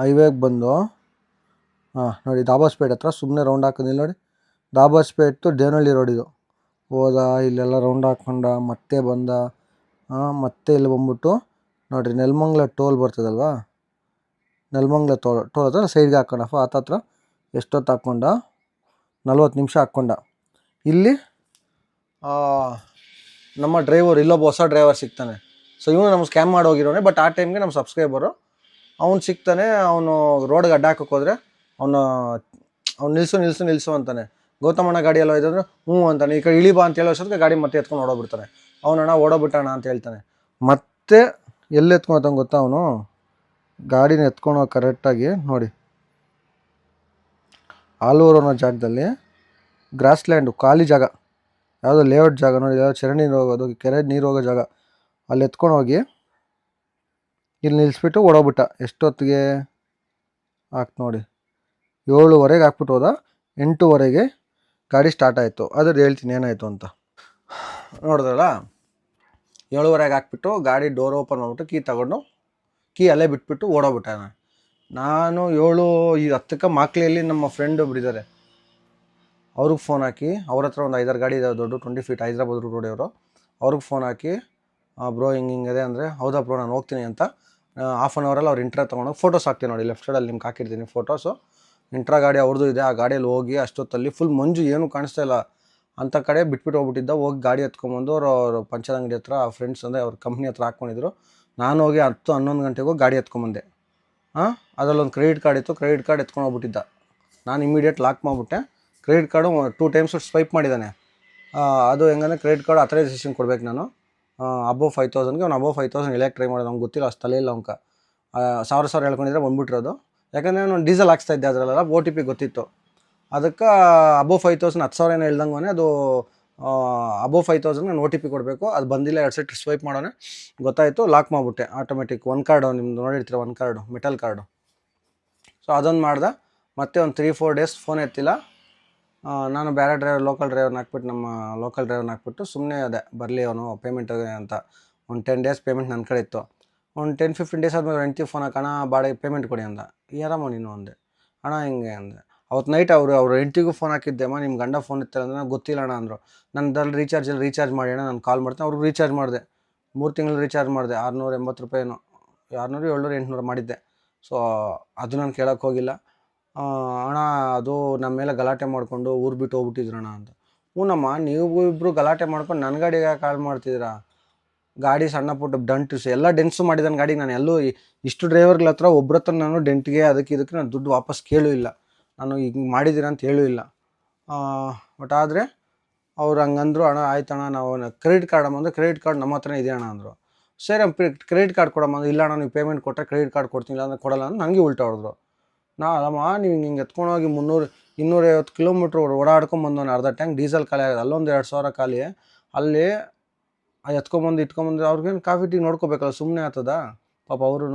ಹೈವೇಗೆ ಬಂದು ಹಾಂ ನೋಡಿ, ದಾಬಾಸ್ಪೇಟ್ ಹತ್ರ ಸುಮ್ಮನೆ ರೌಂಡ್ ಹಾಕೋದಿಲ್ಲ ನೋಡಿ. ದಾಬಾಸ್ಪೇಟ್ ದೇವನಹಳ್ಳಿ ರೋಡ್ ಇದು. ಹೋದ, ಇಲ್ಲೆಲ್ಲ ರೌಂಡ್ ಹಾಕ್ಕೊಂಡ ಮತ್ತೆ ಬಂದ ಮತ್ತೆ ಇಲ್ಲಿ ಬಂದ್ಬಿಟ್ಟು ನೋಡಿರಿ ನೆಲಮಂಗ್ಲ ಟೋಲ್ ಬರ್ತದಲ್ವಾ? ನೆಲಮಂಗ್ಲ ಟೋಲ್ ಟೋಲ್ ಹತ್ರ ಸೈಡ್ಗೆ ಹಾಕ್ಕೊಂಡ ಆತ ಹತ್ರ ಎಷ್ಟೊತ್ತು ಹಾಕ್ಕೊಂಡ ನಲ್ವತ್ತು ನಿಮಿಷ ಹಾಕ್ಕೊಂಡ ಇಲ್ಲಿ ನಮ್ಮ ಡ್ರೈವರ್ ಇಲ್ಲೊಬ್ಬ ಹೊಸ ಡ್ರೈವರ್ ಸಿಗ್ತಾನೆ. ಸೊ ಇವನು ನಮ್ಗೆ ಸ್ಕ್ಯಾಮ್ ಮಾಡಿ ಹೋಗಿರೋನೆ ಬಟ್ ಆ ಟೈಮ್ಗೆ ನಮ್ಮ ಸಬ್ಸ್ಕ್ರೈಬರು ಅವ್ನು ಸಿಗ್ತಾನೆ, ಅವನು ರೋಡ್ಗೆ ಅಡ್ಡ ಹಾಕಕ್ಕೆ ಹೋದರೆ, ಅವನು, ಅವ್ನು ನಿಲ್ಲಿಸು ನಿಲ್ಲಿಸು ನಿಲ್ಲಿಸು ಅಂತಾನೆ. ಗೌತಮಣ್ಣ ಗಾಡಿ ಎಲ್ಲ ಇದಂದ್ರೆ ಹ್ಞೂ ಅಂತಾನೆ. ಈ ಕಡೆ ಇಳಿಬಾ ಅಂತ ಹೇಳೋ ಅಷ್ಟೊತ್ತಿಗೆ ಗಾಡಿ ಮತ್ತೆ ಎತ್ಕೊಂಡು ಓಡೋಗ್ಬಿಡ್ತಾನೆ. ಅವನಣ್ಣ ಓಡೋಗ್ಬಿಟ್ಟಣ ಅಂತ ಹೇಳ್ತಾನೆ. ಮತ್ತೆ ಎಲ್ಲಿ ಎತ್ಕೊಳ್ತಾನೆ ಗೊತ್ತಾ ಅವನು? ಗಾಡಿನ ಎತ್ಕೊಂಡು ಕರೆಕ್ಟಾಗಿ ನೋಡಿ. ಆಲೂರು ಅನ್ನೋ ಜಾಗದಲ್ಲಿ ಗ್ರಾಸ್ ಲ್ಯಾಂಡು ಖಾಲಿ ಜಾಗ. ಯಾವುದೋ ಲೇಔಟ್ ಜಾಗ ನೋಡಿ, ಯಾವುದೋ ಚರಂಡಿ ನೀರು ಹೋಗೋದು ಕೆರೆ ನೀರು ಹೋಗೋ ಜಾಗ. ಅಲ್ಲಿ ಎತ್ಕೊಂಡು ಹೋಗಿ ಇಲ್ಲಿ ನಿಲ್ಲಿಸ್ಬಿಟ್ಟು ಓಡೋಗ್ಬಿಟ್ಟ. ಎಷ್ಟೊತ್ತಿಗೆ? ಹಾಕ್ತು ನೋಡಿ. ಏಳುವರೆಗೆ ಹಾಕ್ಬಿಟ್ಟು ಹೋದ. ಎಂಟೂವರೆಗೆ ಗಾಡಿ ಸ್ಟಾರ್ಟ್ ಆಯಿತು. ಅದ್ರದ್ದು ಹೇಳ್ತೀನಿ ಏನಾಯಿತು ಅಂತ. ನೋಡಿದ್ರಲ್ಲ? ಏಳುವರೆಗೆ ಹಾಕ್ಬಿಟ್ಟು ಗಾಡಿ ಡೋರ್ ಓಪನ್ ಮಾಡಿಬಿಟ್ಟು ಕೀ ತಗೊಂಡು ಕೀ ಅಲ್ಲೇ ಬಿಟ್ಬಿಟ್ಟು ಓಡೋಗ್ಬಿಟ್ಟೆ ನಾನು. ನಾನು ಏಳು, ಈ ಹತ್ತಕ್ಕೆ ಮಾಕ್ಲಿಯಲ್ಲಿ ನಮ್ಮ ಫ್ರೆಂಡ್ ಒಬ್ರು ಇದ್ದಾರೆ ಅವ್ರಿಗೆ ಫೋನ್ ಹಾಕಿ, ಅವ್ರ ಹತ್ರ ಒಂದು ಐದಾರು ಗಾಡಿ ಇದಾವೆ ದೊಡ್ಡ ಟ್ವೆಂಟಿ ಫೀಟ್ ಹೈದ್ರಾಬಾದ್ ರೋಡ್ ಅವರು. ಅವ್ರಿಗೆ ಫೋನ್ ಹಾಕಿ ಬ್ರೋ ಹಿಂಗೆ ಹಿಂಗಿದೆ ಅಂದರೆ ಹೌದಾ ಬ್ರೋ ನಾನು ಹೋಗ್ತೀನಿ ಅಂತ ಹಾಫ್ ಆನ್ ಅವರಲ್ಲಿ ಅವ್ರು ಇಂಟ್ರ ತೊಗೊಂಡೋಗಿ ಫೋಟೋಸ್ ಹಾಕ್ತೀನಿ ನೋಡಿ ಲೆಫ್ಟ್ ಸೈಡಲ್ಲಿ ನಿಮ್ಗೆ ಹಾಕಿರ್ತೀನಿ ಫೋಟೋಸು ಇಂಟ್ರಾ ಗಾಡಿ ಅವ್ರದ್ದು ಇದೆ. ಆ ಗಾಡಿಯಲ್ಲಿ ಹೋಗಿ ಅಷ್ಟೊತ್ತಲ್ಲಿ ಫುಲ್ ಮಂಜು ಏನೂ ಕಾಣಿಸ್ತಾ ಇಲ್ಲ. ಅಂಥ ಕಡೆ ಬಿಟ್ಬಿಟ್ಟು ಹೋಗ್ಬಿಟ್ಟಿದ್ದ. ಹೋಗಿ ಗಾಡಿ ಎತ್ಕೊಂಬಂದು ಅವರು ಅವ್ರ ಪಂಚರ್ ಅಂಗಡಿ ಹತ್ರ ಫ್ರೆಂಡ್ಸ್ ಅಂದರೆ ಅವ್ರ ಕಂಪ್ನಿ ಹತ್ರ ಹಾಕ್ಕೊಂಡಿದ್ರು ನಾನು ಹೋಗಿ ಹತ್ತು ಹನ್ನೊಂದು ಗಂಟೆಗೆ ಹೋಗಿ ಗಾಡಿ ಎತ್ಕೊಂಬಂದೆ ಹಾಂ ಅದರಲ್ಲೊಂದು ಕ್ರೆಡಿಟ್ ಕಾರ್ಡ್ ಇತ್ತು. ಕ್ರೆಡಿಟ್ ಕಾರ್ಡ್ ಎತ್ಕೊಂಡು ಹೋಗ್ಬಿಟ್ಟಿದ್ದ. ನಾನು ಇಮಿಡಿಯೇಟ್ ಲಾಕ್ ಮಾಡಿಬಿಟ್ಟೆ. Credit card two times swipe ಮಾಡಿದ್ದಾನೆ. ಅದು ಹೆಂಗಂದ್ರೆ ಕ್ರೆಡಿಟ್ ಕಾರ್ಡ್ ಅಥರೈಸೇಷನ್ ಕೊಡ್ಬೇಕು ನಾನು. ಅಬೋ ಫೈವ್ ತೌಸಂಡ್ಗೆ ಅವ್ನು above five thousand elect try ಮಾಡೋದು. ಅವ್ನಿಗೆ ಗೊತ್ತಿಲ್ಲ. ಅಷ್ಟು ತಲೆ ಇಲ್ಲ ಅವ್ಕ ಸಾವಿರ ಸಾವಿರ ಹೇಳ್ಕೊಂಡಿದ್ರೆ ಬಂದ್ಬಿಟ್ಟಿರೋದು ಯಾಕಂದರೆ ನಾನು ಡೀಸೆಲ್ ಹಾಕ್ಸ್ತಾ ಇದ್ದೆ ಅದರಲ್ಲೆಲ್ಲ ಓ ಟಿ ಪಿ ಗೊತ್ತಿತ್ತು. ಅದಕ್ಕೆ ಅಬೋ ಫೈವ್ ತೌಸಂಡ್ ಹತ್ತು ಸಾವಿರ ಏನು ಹೇಳ್ದಂಗೆ ಅದು ಅಬೋ ಫೈವ್ ತೌಸಂಡ್ ನಾನು ಓ ಟಿ ಪಿ ಕೊಡಬೇಕು. ಅದು ಬಂದಿಲ್ಲ, ಎರಡು ಸೆಟ್ ಸ್ವೈಪ್ ಮಾಡೋಣ. ಗೊತ್ತಾಯಿತು ಲಾಕ್ ಮಾಡಿಬಿಟ್ಟೆ ಆಟೋಮೆಟಿಕ್ ಒನ್ ಕಾರ್ಡು ನಿಮ್ದು ನೋಡಿರ್ತೀರ one card metal card so ಅದೊಂದು ಮಾಡ್ದೆ. ಮತ್ತೆ ಒಂದು ತ್ರೀ ಫೋರ್ ಡೇಸ್ ಫೋನ್ ಎತ್ತಿಲ್ಲ. ನಾನು ಬೇರೆ ಡ್ರೈವರ್ ಲೋಕಲ್ ಡ್ರೈವರ್ನ ಹಾಕ್ಬಿಟ್ಟು, ನಮ್ಮ ಲೋಕಲ್ ಡ್ರೈವರ್ನ ಹಾಕ್ಬಿಟ್ಟು ಸುಮ್ಮನೆ ಅದೇ, ಬರಲಿ ಅವನು ಪೇಮೆಂಟ್ ಅಂತ. ಒಂದು ಟೆನ್ ಡೇಸ್ ಪೇಮೆಂಟ್ ನನ್ನ ಕಡೆ ಇತ್ತು. ಒಂದು ಟೆನ್ ಫಿಫ್ಟೀನ್ ಡೇಸ್ ಆದಮೇಲೆ ಹೆಂಡ್ತಿ ಫೋನ್ ಹಾಕೋಣ ಬಾಡಿಗೆ ಪೇಮೆಂಟ್ ಕೊಡಿ ಅಂದ. ಯಾರಮ್ಮ ನೀನು ಅಂದೆ. ಅಣ್ಣ ಹಿಂಗೆ ಅಂದೆ. ಅವತ್ತು ನೈಟ್ ಅವರು, ಅವ್ರ ಹೆಂಡ್ತಿಗೂ ಫೋನ್ ಹಾಕಿದ್ದೆಮ್ಮ ನಿಮ್ಮ ಗಂಡ ಫೋನ್ ಇತ್ತಲ್ಲ ಅಂದ್ರೆ ಗೊತ್ತಿಲ್ಲ ಅಣ್ಣ ಅಂದರು. ನನ್ನದ್ರಲ್ಲಿ ರೀಚಾರ್ಜಲ್ಲಿ ರೀಚಾರ್ಜ್ ಮಾಡಿ ಅಣ್ಣ, ನಾನು ಕಾಲ್ ಮಾಡ್ತೀನಿ. ಅವ್ರಿಗೆ ರೀಚಾರ್ಜ್ ಮಾಡಿದೆ. ಮೂರು ತಿಂಗಳು ರೀಚಾರ್ಜ್ ಮಾಡಿದೆ. ಆರುನೂರ ಎಂಬತ್ತು ರೂಪಾಯಿನೋ ಆರುನೂರು, ಏಳ್ನೂರು, ಎಂಟುನೂರು ಮಾಡಿದ್ದೆ. ಸೊ ಅದು ನಾನು ಕೇಳೋಕ್ಕೆ ಹೋಗಿಲ್ಲ. ಅಣ್ಣ, ಅದು ನಮ್ಮ ಮೇಲೆ ಗಲಾಟೆ ಮಾಡಿಕೊಂಡು ಊರು ಬಿಟ್ಟು ಹೋಗ್ಬಿಟ್ಟಿದ್ರಣ್ಣ ಅಂತ ಹ್ಞೂನಮ್ಮ ನೀವು ಇಬ್ಬರು ಗಲಾಟೆ ಮಾಡ್ಕೊಂಡು ನನ್ನ ಗಾಡಿಗೆ ಕಾಲ್ ಮಾಡ್ತಿದ್ದೀರಾ? ಗಾಡಿ ಸಣ್ಣ ಪುಟ್ಟ ಡಂಟ್ಸ್ ಎಲ್ಲ ಡೆನ್ಸು ಮಾಡಿದ್ದಾನೆ ಗಾಡಿ. ನಾನು ಎಲ್ಲೂ ಇಷ್ಟು ಡ್ರೈವರ್ಗಳ ಹತ್ರ ಒಬ್ಬರ ಹತ್ರ ನಾನು ಡೆಂಟ್ಗೆ ಅದಕ್ಕೆ ಇದಕ್ಕೆ ನಾನು ದುಡ್ಡು ವಾಪಸ್ ಕೇಳೂ ಇಲ್ಲ. ನಾನು ಈಗ ಮಾಡಿದ್ದೀರಾ ಅಂತ ಹೇಳೂ ಇಲ್ಲ. ಬಟ್ ಆದರೆ ಅವ್ರು ಹಂಗಂದ್ರು, ಅಣ್ಣ ಆಯ್ತಣ್ಣ ನಾವು ಕ್ರೆಡಿಟ್ ಕಾರ್ಡ್ ಅಮ್ಮ ಅಂದರೆ ಕ್ರೆಡಿಟ್ ಕಾರ್ಡ್ ನಮ್ಮ ಹತ್ರನೇ ಇದೆ ಅಣ್ಣ ಅಂದರು. ಸರಿ ಕ್ರೆಡಿಟ್ ಕಾರ್ಡ್ ಕೊಡಮ್ಮ ಇಲ್ಲ ಅಣ್ಣ, ನೀವು ಪೇಮೆಂಟ್ ಕೊಟ್ಟರೆ ಕ್ರೆಡಿಟ್ ಕಾರ್ಡ್ ಕೊಡ್ತೀನಿ ಇಲ್ಲ ಅಂದ್ರೆ ಕೊಡಲ್ಲ. ಅಂತ ನನಗೆ ಉಲ್ಟಾ ಹೊಡೆದ್ರು. ನಾ, ಅಲ್ಲಮ್ಮ, ನೀವು ಹಿಂಗೆ ಎತ್ಕೊಂಡೋಗಿ ಮುನ್ನೂರು ಇನ್ನೂರೈವತ್ತು ಕಿಲೋಮೀಟ್ರ್ ಓಡಾಡ್ಕೊಂಡು ಬಂದವನು ಅರ್ಧ ಟ್ಯಾಂಕ್, ಡೀಸೆಲ್ ಖಾಲಿ ಆಗಿದೆ. ಅಲ್ಲೊಂದು ಎರಡು ಸಾವಿರ ಖಾಲಿ. ಅಲ್ಲಿ ಎತ್ಕೊಂಬಂದು ಇಟ್ಕೊಂಬಂದ್ರೆ ಅವ್ರಿಗೇನು ಕಾಫಿ ಟೀ ನೋಡ್ಕೋಬೇಕಲ್ಲ ಸುಮ್ಮನೆ ಆಗ್ತದ ಪಾಪ ಅವರು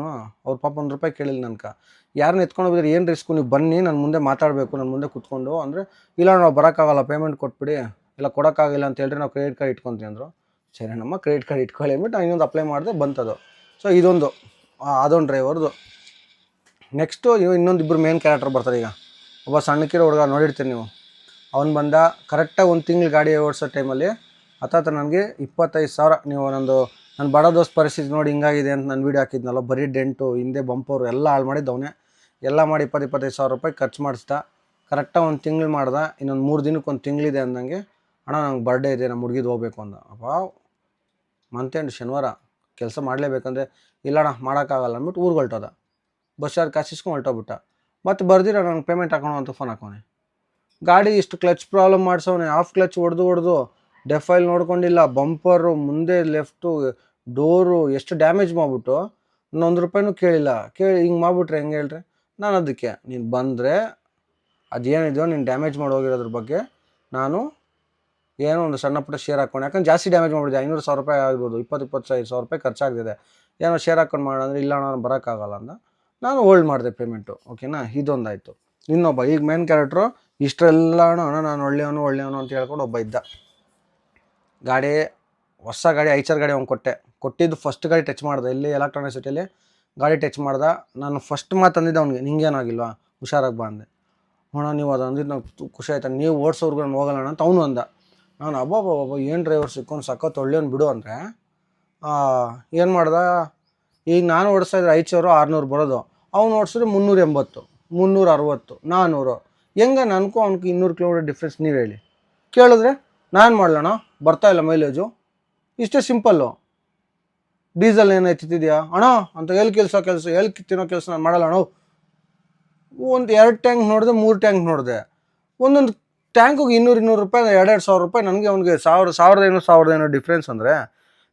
ಅವ್ರು ಪಾಪ ಒಂದು ರೂಪಾಯಿ ಕೇಳಿಲ್ಲ ನನ್ಕ. ಯಾರನ್ನ ಎತ್ಕೊಂಡು ಹೋಗಿದ್ರೆ ಏನು ರಿಸ್ಕು ನೀವು ಬನ್ನಿ ನನ್ನ ಮುಂದೆ ಮಾತಾಡಬೇಕು ನನ್ನ ಮುಂದೆ ಕುತ್ಕೊಂಡು ಅಂದರೆ, ಇಲ್ಲ ನಾವು ಬರೋಕ್ಕಾಗಲ್ಲ ಪೇಮೆಂಟ್ ಕೊಟ್ಬಿಡಿ, ಇಲ್ಲ ಕೊಡೋಕ್ಕಾಗಿಲ್ಲ ಅಂತ ಹೇಳಿದ್ರೆ ನಾವು ಕ್ರೆಡಿಟ್ ಕಾರ್ಡ್ ಇಟ್ಕೊಂತೀವಿ ಅಂದರು. ಸರಿ ನಮ್ಮ ಕ್ರೆಡಿಟ್ ಕಾರ್ಡ್ ಇಟ್ಕೊಳ್ಳಿ ಅಂದ್ಬಿಟ್ಟು ನಾನು ಇನ್ನೊಂದು ಅಪ್ಲೈ ಮಾಡಿದೆ ಬಂತದು. ಸೊ ಇದೊಂದು ಅದೊಂದು ಡ್ರೈವರ್ದು ನೆಕ್ಸ್ಟು ಇನ್ನೊಂದು ಇಬ್ಬರು ಮೇನ್ ಕ್ಯಾರೆಕ್ಟರ್ ಬರ್ತಾರೆ ಈಗ. ಒಬ್ಬ ಸಣ್ಣಕ್ಕಿರೋ ಹುಡುಗ ನೋಡಿರ್ತೀನಿ ನೀವು. ಅವ್ನು ಬಂದ ಕರೆಕ್ಟಾಗಿ ಒಂದು ತಿಂಗಳು ಗಾಡಿ ಓಡಿಸೋ ಟೈಮಲ್ಲಿ ಹತ್ತತ್ರ ನನಗೆ ಇಪ್ಪತ್ತೈದು ಸಾವಿರ, ನೀವು ನಂದು ನನ್ನ ಬಡ ದೋಸ್ತ್ ಪರಿಸ್ಥಿತಿ ನೋಡಿ ಹಿಂಗಾಗಿದೆ ಅಂತ ನಾನು ವೀಡಿಯೋ ಹಾಕಿದ್ನಲ್ಲ, ಬರೀ ಡೆಂಟು ಹಿಂದೆ ಬಂಪರು ಎಲ್ಲ ಹಾಳು ಮಾಡಿದ್ದು ಅವನೇ. ಎಲ್ಲ ಮಾಡಿ ಇಪ್ಪತ್ತು, ಇಪ್ಪತ್ತೈದು ಸಾವಿರ ರೂಪಾಯಿ ಖರ್ಚು ಮಾಡಿಸ್ದ. ಕರೆಕ್ಟಾಗಿ ಒಂದು ತಿಂಗಳು ಮಾಡ್ದೆ, ಇನ್ನೊಂದು ಮೂರು ದಿನಕ್ಕೆ ಒಂದು ತಿಂಗಳಿದೆ ಅಂದಂಗೆ, ಅಣ್ಣ, ನಂಗೆ ಬರ್ಡೇ ಇದೆ ನಮ್ಮ ಹುಡುಗಿದು ಹೋಗ್ಬೇಕು ಅಂದ. ಅಪ್ಪ ಮಂತ್ ಎಂಡ್ ಶನಿವಾರ, ಕೆಲಸ ಮಾಡಲೇಬೇಕಂದ್ರೆ, ಇಲ್ಲಣ್ಣ, ಮಾಡೋಕ್ಕಾಗಲ್ಲ ಅಂದ್ಬಿಟ್ಟು ಊರಿಗೆ ಹೊಲ್ಟೋದ. Bus charge ಕಾಸಿಸ್ಕೊಂಡು ಹೊಲ್ಟೋಗ್ಬಿಟ್ಟ. ಮತ್ತು ಬರ್ದಿರ, ನಂಗೆ ಪೇಮೆಂಟ್ ಹಾಕೋಣ ಅಂತ ಫೋನ್ ಹಾಕೋನೆ ಗಾಡಿ ಇಷ್ಟು ಕ್ಲಚ್ ಪ್ರಾಬ್ಲಮ್ ಮಾಡಿಸೋನೆ ಆಫ್ ಕ್ಲಚ್ ಹೊಡೆದು ಹೊಡೆದು ಡೆಫೈಲ್ ನೋಡ್ಕೊಂಡಿಲ್ಲ ಬಂಪರು ಮುಂದೆ ಲೆಫ್ಟು ಡೋರು ಎಷ್ಟು ಡ್ಯಾಮೇಜ್ ಮಾಡಿಬಿಟ್ಟು ಒಂದು ರೂಪಾಯಿನೂ ಕೇಳಿಲ್ಲ. ಕೇಳಿ ಹಿಂಗೆ ಮಾಡಿಬಿಟ್ರೆ ಹೆಂಗೆ ಹೇಳ್ರಿ? ನಾನು ಅದಕ್ಕೆ, ನೀನು ಬಂದರೆ ಅದೇನಿದೆಯೋ ನೀನು ಡ್ಯಾಮೇಜ್ ಮಾಡಿ ಹೋಗಿರೋದ್ರ ಬಗ್ಗೆ ನಾನು ಏನೋ ಒಂದು ಸಣ್ಣ ಪುಟ್ಟ ಶೇರ್ ಹಾಕ್ಕೊಂಡು. ಯಾಕಂದ್ರೆ ಜಾಸ್ತಿ ಡ್ಯಾಮೇಜ್ ಮಾಡಿದೆ ಐನೂರು ಸಾವಿರ ರೂಪಾಯಿ ಆಗ್ಬೋದು, ಇಪ್ಪತ್ತು ಇಪ್ಪತ್ತೈದು ಸಾವಿರ ರೂಪಾಯಿ ಖರ್ಚಾಗ್ತಿದೆ. ಏನೋ ಶೇರ್ ಹಾಕ್ಕೊಂಡು ಮಾಡೋಂದ್ರೆ ಇಲ್ಲ ನಾನು ಬರೋಕ್ಕಾಗಲ್ಲ ಅಂದ. ನಾನು ಹೋಲ್ಡ್ ಮಾಡಿದೆ ಪೇಮೆಂಟು ಓಕೆನಾ ಇದೊಂದಾಯಿತು. ಇನ್ನೊಬ್ಬ, ಈಗ ಮೇನ್ ಕ್ಯಾರೆಕ್ಟ್ರು ಅಣ್ಣ, ನಾನು ಒಳ್ಳೆಯವನು ಒಳ್ಳೆಯವನು ಅಂತ ಹೇಳ್ಕೊಂಡು ಒಬ್ಬ ಇದ್ದ. ಗಾಡಿ, ಹೊಸ ಗಾಡಿ, ಐಚಾರ್ ಗಾಡಿ ಅವ್ನು ಕೊಟ್ಟೆ. ಕೊಟ್ಟಿದ್ದು ಫಸ್ಟ್ ಗಾಡಿ ಟಚ್ ಮಾಡ್ದೆ. ಇಲ್ಲಿ ಎಲೆಕ್ಟ್ರಾನಿಕ್ ಸಿಟಿಯಲ್ಲಿ ಗಾಡಿ ಟಚ್ ಮಾಡ್ದೆ. ನಾನು ಫಸ್ಟ್ ಮಾತು ಅಂದಿದ್ದೆ ಅವ್ನಿಗೆ ನಿಂಗೇನಾಗಿಲ್ವಾ ಹುಷಾರಾಗಿ ಬಾ ಅಂದೆ. ನೀವು ಅದು ಅಂದಿದ್ದು ಖುಷಿ ಆಯ್ತು. ನೀವು ಓಡಿಸೋರ್ಗು ನಾನು ಹೋಗಲ್ಲ ಅಂತ ಅವನು ಅಂದ. ನಾನು ಅಬ್ಬಬ್ಬ ಅಬ್ಬ ಏನು ಡ್ರೈವರ್ ಸಿಕ್ಕೊಂಡು ಸಖತ್ ಒಳ್ಳೆಯವ್ನು ಬಿಡು ಅಂದರೆ ಏನು ಮಾಡ್ದೆ? ಈಗ ನಾನು ಓಡಿಸ್ತಾ ಇದ್ರೆ ಐದು ಸಾವಿರ ಆರುನೂರು ಬರೋದು. ಅವ್ನು ಓಡಿಸಿದ್ರೆ ಮುನ್ನೂರ ಎಂಬತ್ತು, ಮುನ್ನೂರ ಅರವತ್ತು ನಾನ್ನೂರು ಹೆಂಗೆ ನನಗೂ ಅವ್ನಿಗೆ ಇನ್ನೂರು ಕಿಲೋಮೀಟರ್ ಡಿಫ್ರೆನ್ಸ್ ನೀವು ಹೇಳಿ. ಕೇಳಿದ್ರೆ ನಾನು ಮಾಡ್ಲಣ್ಣ? ಬರ್ತಾ ಇಲ್ಲ ಮೈಲೇಜು ಇಷ್ಟೇ ಸಿಂಪಲ್ಲು ಡೀಸೆಲ್ ಏನು ಹೆಚ್ಚಿದೆಯಾ ಅಣ್ಣ, ಅಂತ ಎಲ್ಲಿ ಕೆಲಸ ಕೆಲಸ ಎಲ್ಲಿ ತಿನ್ನೋ ಕೆಲಸ ನಾನು ಮಾಡಲ್ಲ ಅಣ್ಣ. ಒಂದು ಎರಡು ಟ್ಯಾಂಕ್ ನೋಡಿದೆ, ಮೂರು ಟ್ಯಾಂಕ್ ನೋಡಿದೆ. ಒಂದೊಂದು ಟ್ಯಾಂಕಿಗೆ ಇನ್ನೂರು ಇನ್ನೂರು ರೂಪಾಯಿ ಎರಡೆರಡು ಸಾವಿರ ರೂಪಾಯಿ ನನಗೆ ಅವ್ನಿಗೆ ಸಾವಿರ, ಸಾವಿರದ ಐನೂರು ಸಾವಿರದ ಐನೂರು ಡಿಫ್ರೆನ್ಸ್ ಅಂದರೆ,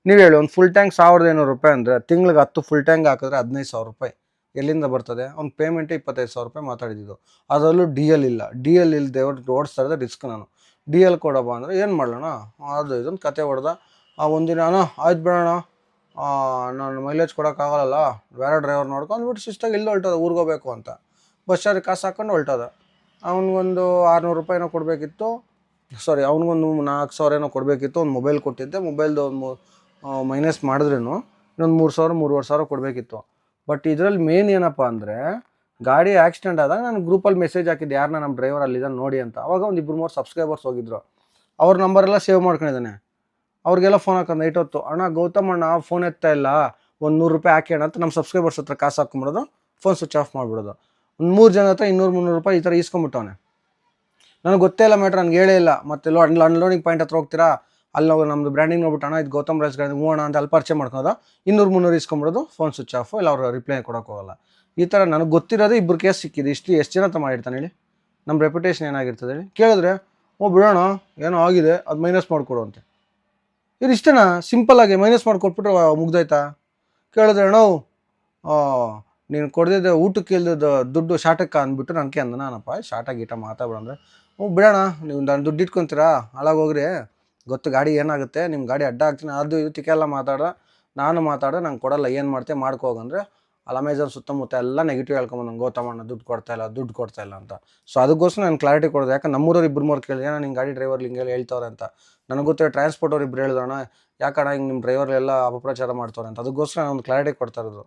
ನೀವು ಹೇಳಿ ಒಂದು ಫುಲ್ ಟ್ಯಾಂಕ್ ಸಾವಿರದ ಐನೂರು ರೂಪಾಯಿ ಅಂದರೆ ತಿಂಗ್ಳಿಗೆ ಹತ್ತು ಫುಲ್ ಟ್ಯಾಂಕ್ ಹಾಕಿದ್ರೆ ಹದಿನೈದು ಸಾವಿರ ರೂಪಾಯಿ. ಎಲ್ಲಿಂದ ಬರ್ತದೆ? ಅವ್ನ ಪೇಮೆಂಟೇ ಇಪ್ಪತ್ತೈದು ಸಾವಿರ ರೂಪಾಯಿ ಮಾತಾಡಿದ್ದು. ಅದರಲ್ಲೂ ಡಿ ಎಲ್ ಇಲ್ಲ. ಡಿ ಎಲ್ ಇಲ್ಲದೆ ಓಡಿಸ್ತಾ ಇರೋದೇ ರಿಸ್ಕ್ ನಾನು. ಡಿ ಎಲ್ ಕೊಡಪ್ಪ ಅಂದರೆ ಏನು ಮಾಡೋಣ ಅದು ಇದೊಂದು ಕತೆ ಹೊಡೆದ. ಆ ಒಂದಿನ ಆಯ್ತು ಬಿಡೋಣ ನಾನು ಮೈಲೇಜ್ ಕೊಡೋಕ್ಕಾಗಲ್ಲ ಬೇರೆ ಡ್ರೈವರ್ ನೋಡ್ಕೊಂಡು ಬಿಟ್ಟು ಶಿಸ್ತಾಗಿ ಇಲ್ಲಿ ಹೊಲ್ಟದ, ಊರಿಗೆ ಹೋಗ್ಬೇಕು ಅಂತ. ಬಸ್ ಚಾರ್ಜ್ ಕಾಸು ಹಾಕೊಂಡು ಹೊಲ್ಟದ. ಅವ್ನಿಗೊಂದು ಆರುನೂರು ರೂಪಾಯಿನೋ ಕೊಡಬೇಕಿತ್ತು. ಸಾರಿ ಅವ್ನಿಗೊಂದು ನಾಲ್ಕು ಸಾವಿರ ಏನೋ ಕೊಡಬೇಕಿತ್ತು. ಒಂದು ಮೊಬೈಲ್ ಕೊಟ್ಟಿದ್ದೆ. ಮೊಬೈಲ್ದು ಒಂದು ಮೈನಸ್ ಮಾಡಿದ್ರೂ ಇನ್ನೊಂದು ಮೂರು ಸಾವಿರ, ಮೂರುವರೆ ಸಾವಿರ ಕೊಡಬೇಕಿತ್ತು. ಬಟ್ ಇದರಲ್ಲಿ ಮೇನ್ ಏನಪ್ಪ ಅಂದರೆ ಗಾಡಿ ಆಕ್ಸಿಡೆಂಟ್ ಆದಾಗ ನಾನು ಗ್ರೂಪಲ್ಲಿ ಮೆಸೇಜ್ ಹಾಕಿದ್ದೆ ಯಾರನ್ನ ನಮ್ಮ ಡ್ರೈವರ್ ಅಲ್ಲಿದ್ದಾನೆ ನೋಡಿ ಅಂತ. ಅವಾಗ ಒಂದು ಇಬ್ಬರು ಮೂರು ಸಬ್ಸ್ಕ್ರೈಬರ್ಸ್ ಹೋಗಿದ್ರು. ಅವ್ರ ನಂಬರೆಲ್ಲ ಸೇವ್ ಮಾಡ್ಕೊಂಡಿದ್ದಾನೆ. ಅವ್ರಿಗೆಲ್ಲ ಫೋನ್ ಹಾಕೋದು ನೈಟ್ ಹೊತ್ತು, ಅಣ್ಣ ಗೌತಮ್ ಅಣ್ಣ ಫೋನ್ ಎತ್ತಾ ಇಲ್ಲ? ಒಂದು ನೂರು ರೂಪಾಯಿ ಅಣ್ಣ ಅಂತ ನಮ್ಮ ಸಬ್ಸ್ಕ್ರೈಬರ್ಸ್ ಹತ್ರ ಕಾಸು ಹಾಕೊಂಬಿಡೋದು ಫೋನ್ ಸ್ವಿಚ್ ಆಫ್ ಮಾಡಿಬಿಡೋದು. ಒಂದು ಮೂರು ಜನ ಹತ್ರ ಇನ್ನೂರು ಮುನ್ನೂರು ರೂಪಾಯಿ ಈ ಥರ ಈಸ್ಕೊಂಬಿಟ್ಟವನೆ. ನನಗೆ ಗೊತ್ತೇ ಇಲ್ಲ ಮೇಟ್ರ್ ನನಗೆ ಹೇಳೇ ಇಲ್ಲ. ಮತ್ತೆ ಲೋ ಅನ್ಲೋಡಿಂಗ್ ಪಾಯಿಂಟ್ ಹತ್ರ ಹೋಗ್ತೀರಾ? ಅಲ್ಲಿ ನಾವು ನಮ್ಮದು ಬ್ರ್ಯಾಂಡಿಂಗ್ ನೋಡ್ಬಿಟ್ಟು, ಅಣ್ಣ, ಇದು ಗೌತಮ್ ರೈಸ್ ಗಾಡಿ ಅಣ್ಣ ಅಂತ ಅಲ್ಲಿ ಪರಿಚಯ ಮಾಡ್ಕೊಳೋದು ಇನ್ನೂರು ಮುನ್ನೂರು ಇಸ್ಕೊಂಬಿಡೋದು ಫೋನ್ ಸ್ವಿಚ್ ಆಫ್ ಇಲ್ಲ, ಅವ್ರು ರಿಪ್ಲೈ ಕೊಡೋಕೆ ಹೋಗಲ್ಲ. ಈ ಥರ ನನಗೆ ಗೊತ್ತಿರೋದೇ ಇಬ್ಬರು ಕೇಸ್ ಸಿಕ್ಕಿದೆ. ಇಷ್ಟು ಎಷ್ಟು ಜನ ತಮ್ಮ ಮಾಡಿರ್ತಾನೆ ಹೇಳಿ? ನಮ್ಮ ರೆಪ್ಯುಟೇಷನ್ ಏನಾಗಿರ್ತದೆ ಹೇಳಿ? ಕೇಳಿದ್ರೆ, ಓ ಬಿಡೋಣ, ಏನೋ ಆಗಿದೆ, ಅದು ಮೈನಸ್ ಮಾಡಿಕೊಡು ಅಂತೆ. ಇದು ಇಷ್ಟೇನಾ? ಸಿಂಪಲ್ಲಾಗಿ ಮೈನಸ್ ಮಾಡಿಕೊಟ್ಬಿಟ್ರೆ ಮುಗ್ದಾಯ್ತಾ? ಕೇಳಿದ್ರೆ ಅಣ್ಣ ನೀನು ಕೊಡ್ದಿದ್ದೆ ಊಟಕ್ಕೆ ಇಲ್ದಿದ್ದ ದುಡ್ಡು ಶಾಟಕ್ಕೆ ಅಂದ್ಬಿಟ್ಟು ನನಗೆ ಅಂದ. ನಾನಪ್ಪ ಗೀಟ ಅಂದರೆ ಹ್ಞೂ ಬಿಡೋಣ, ನೀವು ನಾನು ದುಡ್ಡು ಇಟ್ಕೊತೀರಾ? ಹಾಳಾಗೋಗ್ರಿ ಗೊತ್ತು ಗಾಡಿ ಏನಾಗುತ್ತೆ ನಿಮ್ಮ ಗಾಡಿ ಅಡ್ಡ ಹಾಕ್ತೀನಿ. ಅದು ಇದು ಟಿಕೆಲ್ಲ ಮಾತಾಡ ನಾನು ಮಾತಾಡೋ ನಂಗೆ ಕೊಡಲ್ಲ, ಏನು ಮಾಡ್ತೆ, ಮಾಡ್ಕೊ ಹೋಗಂದ್ರೆ ಅಲ್ಲಿ ಸುತ್ತಮುತ್ತ ಎಲ್ಲ ನೆಗೆಟಿವ್ ಹೇಳ್ಕೊಂಬಂದು ಗೌತಮಣ್ಣ ದುಡ್ಡು ಕೊಡ್ತಾ ಇಲ್ಲ, ದುಡ್ಡು ಕೊಡ್ತಾ ಇಲ್ಲ ಅಂತ. ಸೊ ಅದಕ್ಕೋಸ್ಕರ ನಾನು ಕ್ಲಾರಿಟಿ ಕೊಡೋದು. ಯಾಕಂದ್ರೆ ನಮ್ಮೂರವ್ರು ಇಬ್ಬರು ಮೂರು ಕೇಳಿದೆ ಏನೋ ಹಿಂಗೆ ಗಾಡಿ ಡ್ರೈವರ್ ಹಿಂಗೆಲ್ಲ ಹೇಳ್ತವ್ರೆ ಅಂತ. ನನಗೆ ಗೊತ್ತಿರೋ ಟ್ರಾನ್ಸ್ಪೋರ್ಟ್ ಅವ್ರು ಇಬ್ರು ಹೇಳಿದೋಣ ಯಾಕಣ್ಣ ಹಿಂಗೆ ನಿಮ್ಮ ಡ್ರೈವರ್ ಎಲ್ಲ ಅಪಪ್ರಚಾರ ಮಾಡ್ತವ್ರೆ ಅಂತ. ಅದಕ್ಕೋಸ್ಕರ ನಾನು ಒಂದು ಕ್ಲಾರಿಟಿ ಕೊಡ್ತಾ ಇರೋದು.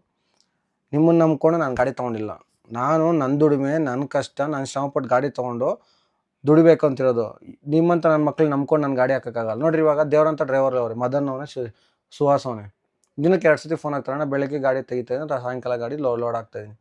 ನಿಮ್ಮನ್ನು ನಂಬ್ಕೊಂಡು ನಾನು ಗಾಡಿ ತೊಗೊಂಡಿಲ್ಲ. ನಾನು ನನ್ನ ದುಡಿಮೆ ನನ್ನ ಕಷ್ಟ, ನಾನು ಶ್ರಮಪಟ್ಟು ಗಾಡಿ ತೊಗೊಂಡು ದುಡಿಬೇಕು ಅಂತಿರೋದು. ನಿಮ್ಮಂತ ನನ್ನ ಮಕ್ಳು ನಂಬ್ಕೊಂಡು ನಾನು ಗಾಡಿ ಹಾಕೋಕ್ಕಾಗಲ್ಲ. ನೋಡ್ರಿ ಇವಾಗ ದೇವರಂತ ಡ್ರೈವರ್ ಅವ್ರಿ. ಮದನ್ ಅವನೇ ಸುಹಾಸ್ ದಿನಕ್ಕೆ ಎರಡು ಸತಿ ಫೋನ್ ಹಾಕ್ತಾರೆ ಅಣ್ಣ ಬೆಳಗ್ಗೆ ಗಾಡಿ ತೆಗಿತಾ ಇದ್ದೀನಿ, ಸಾಯಂಕಾಲ ಗಾಡಿ ಲೋ ಲೋಡ್ ಆಗ್ತಾ ಇದ್ದೀನಿ.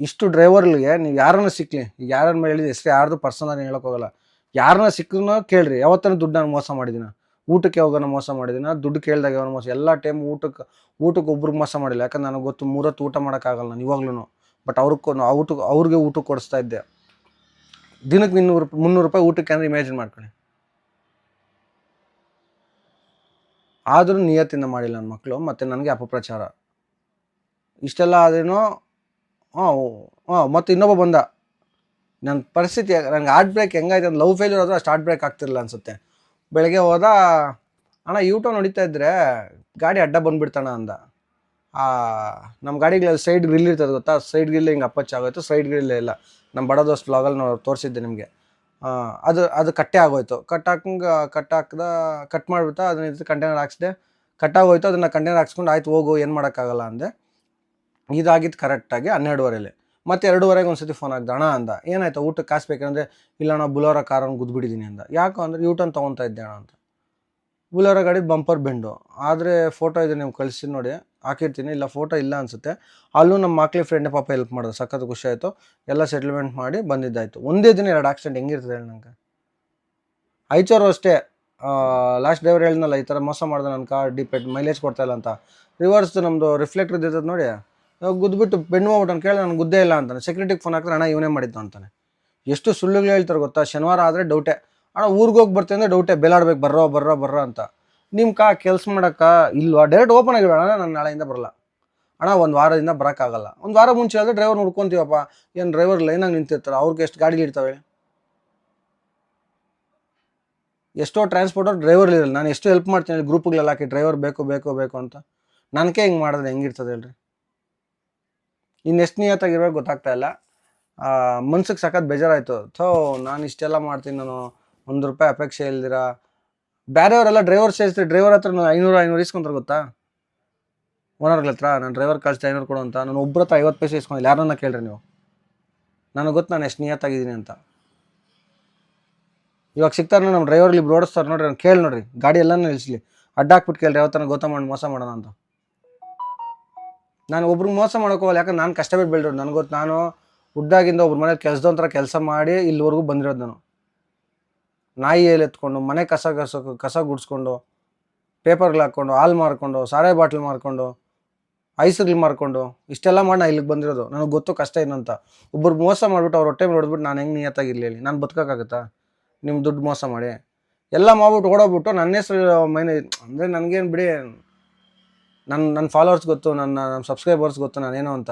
ಇಷ್ಟು ಡ್ರೈವರ್ಗಳಿಗೆ ನೀವು ಯಾರನ್ನ ಸಿಕ್ಕಲಿ ಯಾರನ್ನ ಮೇಲೆ ಹೇಳಿದ ಹೆಸರು ಯಾರ್ದು ಪರ್ಸನಲ್ ಹೇಳಕ್ ಹೋಗಲ್ಲ. ಯಾರನ್ನ ಸಿಕ್ಕನೋ ಕೇಳ್ರಿ, ಯಾವತ್ತಾನು ದುಡ್ಡು ನಾನು ಮೋಸ ಮಾಡಿದ್ದೀನಿ? ಊಟಕ್ಕೆ ಯಾವಾಗ ಮೋಸ ಮಾಡಿದಿನ ದುಡ್ಡು ಕೇಳಿದಾಗ ಯಾವ ಮೋಸ, ಎಲ್ಲ ಟೈಮ್ ಊಟಕ್ಕೆ ಊಟಕ್ಕೆ ಒಬ್ರಿಗೆ ಮೋಸ ಮಾಡಿಲ್ಲ. ಯಾಕಂದ್ರೆ ನನಗೆ ಗೊತ್ತು ಮೂರತ್ತು ಊಟ ಮಾಡೋಕ್ಕಾಗಲ್ಲ ನಾನು ಇವಾಗ್ಲೂ ಬಟ್ ಅವ್ರಿಗೆ ಊಟಕ್ಕೆ, ಅವ್ರಿಗೆ ಊಟ ಕೊಡಿಸ್ತಾ ಇದ್ದೆ. ದಿನಕ್ಕೆ ಇನ್ನೂರು, ಮುನ್ನೂರು ರೂಪಾಯಿ ಊಟಕ್ಕೆ ಅಂದ್ರೆ ಇಮ್ಯಾಜಿನ್ ಮಾಡ್ಕೊಳ್ಳಿ. ಆದರೂ ನಿಯತ್ತಿಂದ ಮಾಡಿಲ್ಲ ನನ್ನ ಮಕ್ಕಳು ಮತ್ತು ನನಗೆ ಅಪಪ್ರಚಾರ. ಇಷ್ಟೆಲ್ಲ ಆದ್ರೂ ಹಾಂ ಹಾಂ ಮತ್ತು ಇನ್ನೊಬ್ಬ ಬಂದ. ನನ್ನ ಪರಿಸ್ಥಿತಿ ನನಗೆ ಹಾರ್ಟ್ ಬ್ರೇಕ್ ಹೆಂಗಾಯ್ತು ಅಂತ ಲವ್ ಫೇಲ್ಯೂರ್ ಆದರೂ ಅಷ್ಟು ಹಾರ್ಟ್ ಬ್ರೇಕ್ ಆಗ್ತಿರಲಿಲ್ಲ ಅನಿಸುತ್ತೆ. ಬೆಳಗ್ಗೆ ಹೋದ ಅಣ್ಣ ಯೂಟೋ ಹೊಡಿತಾ ಇದ್ದರೆ ಗಾಡಿ ಅಡ್ಡ ಬಂದುಬಿಡ್ತಾಣ ಅಂದ. ಆ, ನಮ್ಮ ಗಾಡಿಗಳಲ್ಲಿ ಸೈಡ್ ಗ್ರಿಲ್ ಇರ್ತದೆ ಗೊತ್ತಾ? ಸೈಡ್ ಗ್ರಿಲ್ ಹಿಂಗೆ ಅಪ್ಪಚ್ಚಾಗೋಯ್ತು ಸೈಡ್ ಗ್ರಿಲ್ಲೇ ಇಲ್ಲ. ನಮ್ಮ ಬಡ ದೋಸ್ತ್ ಬ್ಲಾಗಲ್ಲಿ ತೋರಿಸಿದ್ದೆ ನಿಮಗೆ. ಅದು ಅದು ಕಟ್ಟೆ ಆಗೋಯ್ತು. ಕಟ್ ಹಾಕಂಗೆ, ಕಟ್ ಹಾಕ್ದ, ಕಟ್ ಮಾಡಿಬಿಟ್ಟು ಅದನ್ನ ಕಂಟೈನರ್ ಹಾಕ್ಸಿದೆ. ಕಟ್ ಆಗೋಯ್ತು, ಅದನ್ನು ಕಂಟೈನರ್ ಹಾಕ್ಸ್ಕೊಂಡು ಆಯ್ತು, ಹೋಗು, ಏನು ಮಾಡೋಕ್ಕಾಗಲ್ಲ ಅಂದೆ. ಇದಾಗಿದ್ದು ಕರೆಕ್ಟಾಗಿ ಹನ್ನೆರಡುವರೆಲಿ. ಮತ್ತೆ ಎರಡೂವರೆಗೆ ಒಂದು ಸತಿ ಫೋನ್ ಹಾಕ್ದೆ, ಅಣ್ಣ, ಅಂದ. ಏನಾಯ್ತು ಊಟಕ್ಕೆ ಕಾಸು ಬೇಕಂದ್ರೆ, ಇಲ್ಲ ನಾವು ಬುಲೋರ ಕಾರನ್ನು ಗುದ್ಬಿಟ್ಟಿದ್ದೀನಿ ಅಂದ. ಯಾಕೆ ಅಂದರೆ ಯೂಟರ್ನ್ ತೊಗೊತಾ ಇದ್ದೆ ಅಣ್ಣ, ಅಂತ. ಬುಲೋರ ಗಾಡಿ ಬಂಪರ್ ಬೆಂಡು ಆದರೆ ಫೋಟೋ ಇದೆ ನೀವು ಕಳಿಸಿ ನೋಡಿ ಹಾಕಿರ್ತೀನಿ, ಇಲ್ಲ ಫೋಟೋ ಇಲ್ಲ ಅನಿಸುತ್ತೆ. ಅಲ್ಲೂ ನಮ್ಮ ಮಕ್ಳಿ ಫ್ರೆಂಡ್ ಪಾಪ ಹೆಲ್ಪ್ ಮಾಡಿದ್ರು, ಸಖತ್ ಖುಷಿ ಆಯಿತು. ಎಲ್ಲ ಸೆಟಲ್ಮೆಂಟ್ ಮಾಡಿ ಬಂದಿದ್ದಾಯಿತು. ಒಂದೇ ದಿನ ಎರಡು ಆಕ್ಸಿಡೆಂಟ್ ಹೆಂಗಿರ್ತದೆ ಹೇಳಿ ನಂಗೆ? ಐಚೋರು ಅಷ್ಟೇ. ಲಾಸ್ಟ್ ಡ್ರೈವರ್ ಹೇಳಿದ್ನಲ್ಲ, ಈ ಥರ ಮೋಸ ಮಾಡಿದೆ ನನ್ನ ಕಾರ್ ಡಿಪೆಂಡ್ ಮೈಲೇಜ್ ಕೊಡ್ತಾ ಇಲ್ಲ ಅಂತ. ರಿವರ್ಸ್ ನಮ್ಮದು ರಿಫ್ಲೆಕ್ಟರ್ ಇದ್ದದ್ದು ನೋಡಿ. ಗುದ್ದುಬಿಟ್ಟು ಬೆಣ್ಣು ಹೋಗ್ಬಿಟ್ಟು ಅಂತ ಕೇಳಿ ನಾನು ಗುದ್ದೇ ಇಲ್ಲ ಅಂತಾನೆ. ಸೆಕ್ಯೂರಿಟಿಗೆ ಫೋನ್ ಹಾಕಿದ್ರೆ, ಅಣ್ಣ, ಇವನೇ ಮಾಡಿದ್ದು ಅಂತಾನೆ. ಎಷ್ಟು ಸುಳ್ಳುಗಳು ಹೇಳ್ತಾರೆ ಗೊತ್ತಾ? ಶನಿವಾರ ಆದರೆ ಡೌಟೇ ಅಣ್ಣ, ಊರಿಗೆ ಹೋಗಿ ಬರ್ತೀನಿ ಅಂದರೆ ಡೌಟೆ ಬೆಲಾಡ್ಬೇಕು, ಬರ್ರೋ ಬರ್ರೋ ಬರ್ರೋ ಅಂತ. ನಿಮ್ಮ ಕಾ ಕೆಲಸ ಮಾಡೋಕ್ಕ ಇಲ್ವಾ? ಡೈರೆಕ್ಟ್ ಓಪನ್ ಆಗಿರೋಣ ನಾನು ನಾಳೆಯಿಂದ ಬರಲ್ಲ. ಅಣ್ಣ, ಒಂದು ವಾರದಿಂದ ಬರೋಕ್ಕಾಗಲ್ಲ. ಒಂದು ವಾರ ಮುಂಚೆ ಆದರೆ ಡ್ರೈವರ್ ನೋಡ್ಕೊತೀವಪ್ಪ. ಏನು ಡ್ರೈವರ್ ಲೈನಾಗಿ ನಿಂತಿರ್ತಾರೆ? ಅವ್ರಿಗೆ ಎಷ್ಟು ಗಾಡಿ ಇರ್ತಾವೆ ಎಷ್ಟೋ ಟ್ರಾನ್ಸ್ಪೋರ್ಟರ್ ಡ್ರೈವರ್ ಇರಲ್ಲ ನಾನು ಎಷ್ಟು ಹೆಲ್ಪ್ ಮಾಡ್ತೀನಿ ಹೇಳಿ ಗ್ರೂಪ್ಗಳೆಲ್ಲ ಹಾಕಿ ಡ್ರೈವರ್ ಬೇಕು ಬೇಕು ಬೇಕು ಅಂತ. ನನಗೆ ಹಿಂಗೆ ಮಾಡಿದ್ರೆ ಹೆಂಗಿರ್ತದೆ ಹೇಳ್ರಿ? ಇನ್ನೆಷ್ಟು ನಿಯತ್ತಾಗಿರ್ಬೇಕು ಗೊತ್ತಾಗ್ತಾ ಇಲ್ಲ. ಮನ್ಸಿಗೆ ಸಖತ್ ಬೇಜಾರಾಯಿತು. ಥೋ, ನಾನು ಇಷ್ಟೆಲ್ಲ ಮಾಡ್ತೀನಿ ನಾನು. ಒಂದು ರೂಪಾಯಿ ಅಪೇಕ್ಷೆ ಇಲ್ದಿರ? ಬೇರೆಯವರೆಲ್ಲ ಡ್ರೈವರ್ ಸೇರಿಸ್ತೀರಿ. ಡ್ರೈವರ್ ಹತ್ರ ಐನೂರು ಐನೂರು ಇಸ್ಕೊಂತಾರೆ ಗೊತ್ತಾ? ಓನರ್ಗಳ ಹತ್ರ ನಾನು ಡ್ರೈವರ್ ಕಳಿಸ್ತೀನಿ ಐನೂರು ಕೊಡು ಅಂತ. ನಾನು ಒಬ್ಬರ ಹತ್ರ ಐವತ್ತು ಪೈಸೆ ಇಸ್ಕೊಂಡಿಲ್ಲ ಯಾರನ್ನ ಕೇಳ್ರಿ ನೀವು? ನನಗೆ ಗೊತ್ತು ನಾನು ಎಷ್ಟು ನಿಯತ್ತಾಗಿದ್ದೀನಿ ಅಂತ. ಇವಾಗ ಸಿಗ್ತಾರೆ ನಮ್ಮ ಡ್ರೈವರ್ ಇಲ್ಲಿ ಓಡಿಸ್ತಾರೆ ನೋಡ್ರಿ, ನಾನು ಕೇಳಿ ನೋಡ್ರಿ. ಗಾಡಿ ಎಲ್ಲನೂ ನಿಲ್ಲಿಸಲಿ ಅಡ್ಡಾಕ್ಬಿಟ್ಟು ಕೇಳ್ರಿ, ಯಾವ ಥರ ಗೌತಮ್ ಮಾಡಿ ಮೋಸ ಮಾಡೋಣ ಅಂತ. ನಾನು ಒಬ್ರಿಗೆ ಮೋಸ ಮಾಡೋಕೋಗಲ್ಲ ಯಾಕಂದ್ರೆ ನಾನು ಕಷ್ಟಪಟ್ಟು ಬೆಳೆದ್ರು ನನಗೆ ಗೊತ್ತು, ನಾನು ಹುಡ್ಡಾಗಿಂದ ಒಬ್ರ ಮನೆ ಕೆಲಸದೊಂಥರ ಕೆಲಸ ಮಾಡಿ ಇಲ್ಲಿವರೆಗೂ ಬಂದಿರೋದು ನಾನು. ನಾಯಿ ಎತ್ಕೊಂಡು, ಮನೆ ಕಸ ಕಸ ಕಸ ಗುಡಿಸ್ಕೊಂಡು, ಪೇಪರ್ಗಳು ಹಾಕ್ಕೊಂಡು ಹಾಲು ಮಾರ್ಕೊಂಡು, ಸಾರೆ ಬಾಟ್ಲ್ ಮಾರ್ಕೊಂಡು, ಐಸ್ಗಳು ಮಾರ್ಕೊಂಡು, ಇಷ್ಟೆಲ್ಲ ಮಾಡಿ ನಾನು ಇಲ್ಲಿಗೆ ಬಂದಿರೋದು. ನನಗೆ ಗೊತ್ತು ಕಷ್ಟ ಏನು ಅಂತ. ಒಬ್ರಿಗೆ ಮೋಸ ಮಾಡಿಬಿಟ್ಟು ಅವ್ರ ಹೊಟ್ಟೆ ಮೇಲೆ ಹೊಡೆದ್ಬಿಟ್ಟು ನಾನು ಹೆಂಗೆ ನಿಯತ್ತಾಗಿರಲಿ ನಾನು ಬದುಕೋಕ್ಕಾಗತ್ತಾ? ನಿಮ್ಮ ದುಡ್ಡು ಮೋಸ ಮಾಡಿ. ಎಲ್ಲ ಮಾಡ್ಬಿಟ್ಟು ಓಡೋಗ್ಬಿಟ್ಟು ನನ್ನ ಹೆಸರು, ಮೈನ ಅಂದರೆ ನನಗೇನು ಬಿಡಿ ನನ್ನ ನನ್ನ ಫಾಲೋವರ್ಸ್ ಗೊತ್ತು, ನನ್ನ ನನ್ನ ಸಬ್ಸ್ಕ್ರೈಬರ್ಸ್ ಗೊತ್ತು ನಾನೇನು ಅಂತ.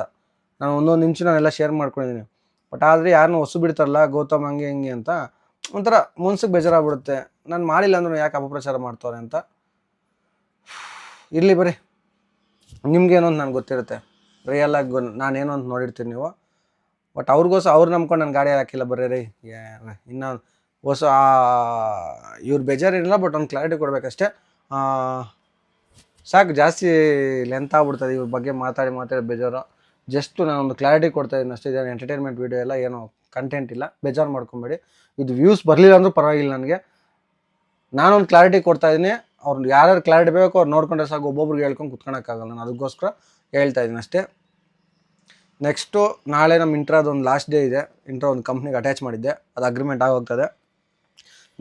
ನಾನು ಒಂದೊಂದು ನಿಮಿಷ ನಾನೆಲ್ಲ ಶೇರ್ ಮಾಡ್ಕೊಂಡಿದ್ದೀನಿ ಬಟ್ ಆದರೆ ಯಾರನ್ನೂ ಹೊಸ ಬಿಡ್ತಾರಲ್ಲ, ಗೌತಮ್ ಹಂಗೆ ಹಿಂಗೆ ಅಂತ ಒಂಥರ ಮನ್ಸಿಗೆ ಬೇಜಾರಾಗ್ಬಿಡುತ್ತೆ. ನಾನು ಮಾಡಿಲ್ಲ ಅಂದ್ರೂ ಯಾಕೆ ಅಪಪ್ರಚಾರ ಮಾಡ್ತಾರೆ ಅಂತ? ಇರಲಿ ಬರೀ ನಿಮ್ಗೇನೋ ಅಂತ ನನಗೆ ಗೊತ್ತಿರುತ್ತೆ. ರಿಯಲ್ ಆಗಿ ನಾನೇನೋ ಅಂತ ನೋಡಿರ್ತೀನಿ ನೀವು. ಬಟ್ ಅವ್ರಿಗೋಸ್ ಅವ್ರು ನಂಬ್ಕೊಂಡು ನಾನು ಗಾಡಿ ಹಾಕಿಲ್ಲ ಬರ್ರಿ, ರೀ. ಇನ್ನು ಹೊಸ ಇವ್ರು ಬೇಜಾರಿರಲಿಲ್ಲ ಬಟ್ ಒಂದು ಕ್ಲಾರಿಟಿ ಕೊಡಬೇಕಷ್ಟೇ. ಸಾಕು, ಜಾಸ್ತಿ ಲೆಂತ್ ಆಗ್ಬಿಡ್ತದೆ ಇವ್ರ ಬಗ್ಗೆ ಮಾತಾಡಿ ಮಾತಾಡಿ ಬೇಜಾರು. ಜಸ್ಟ್ ನಾನೊಂದು ಕ್ಲಾರಿಟಿ ಕೊಡ್ತಾ ಇದ್ದೀನಿ ಅಷ್ಟೇ. ಇದೇನು ಎಂಟರ್ಟೈನ್ಮೆಂಟ್ ವೀಡಿಯೋ ಎಲ್ಲ ಏನು ಕಂಟೆಂಟ್ ಇಲ್ಲ, ಬೇಜಾರು ಮಾಡ್ಕೊಬೇಡಿ. ಇದು ವ್ಯೂಸ್ ಬರಲಿಲ್ಲ ಅಂದರೂ ಪರವಾಗಿಲ್ಲ ನನಗೆ. ನಾನೊಂದು ಕ್ಲಾರಿಟಿ ಕೊಡ್ತಾ ಇದ್ದೀನಿ. ಅವ್ರು ಯಾರ್ಯಾರು ಕ್ಲಾರಿಟಿ ಬೇಕೋ ಅವ್ರು ನೋಡ್ಕೊಂಡ್ರೆ ಸಾಕು, ಒಬ್ಬೊಬ್ರಿಗೆ ಹೇಳ್ಕೊಂಡು ಕುತ್ಕೊಳಕ್ಕಾಗಲ್ಲ. ನಾನು ಅದಕ್ಕೋಸ್ಕರ ಹೇಳ್ತಾ ಇದ್ದೀನಿ ಅಷ್ಟೇ. ನೆಕ್ಸ್ಟು ನಾಳೆ ನಮ್ಮ ಇಂಟ್ರಾದ ಒಂದು ಲಾಸ್ಟ್ ಡೇ ಇದೆ. ಇಂಟ್ರಾ ಒಂದು ಕಂಪ್ನಿಗೆ ಅಟ್ಯಾಚ್ ಮಾಡಿದ್ದೆ. ಅದು ಅಗ್ರಿಮೆಂಟ್ ಆಗೋಗ್ತದೆ.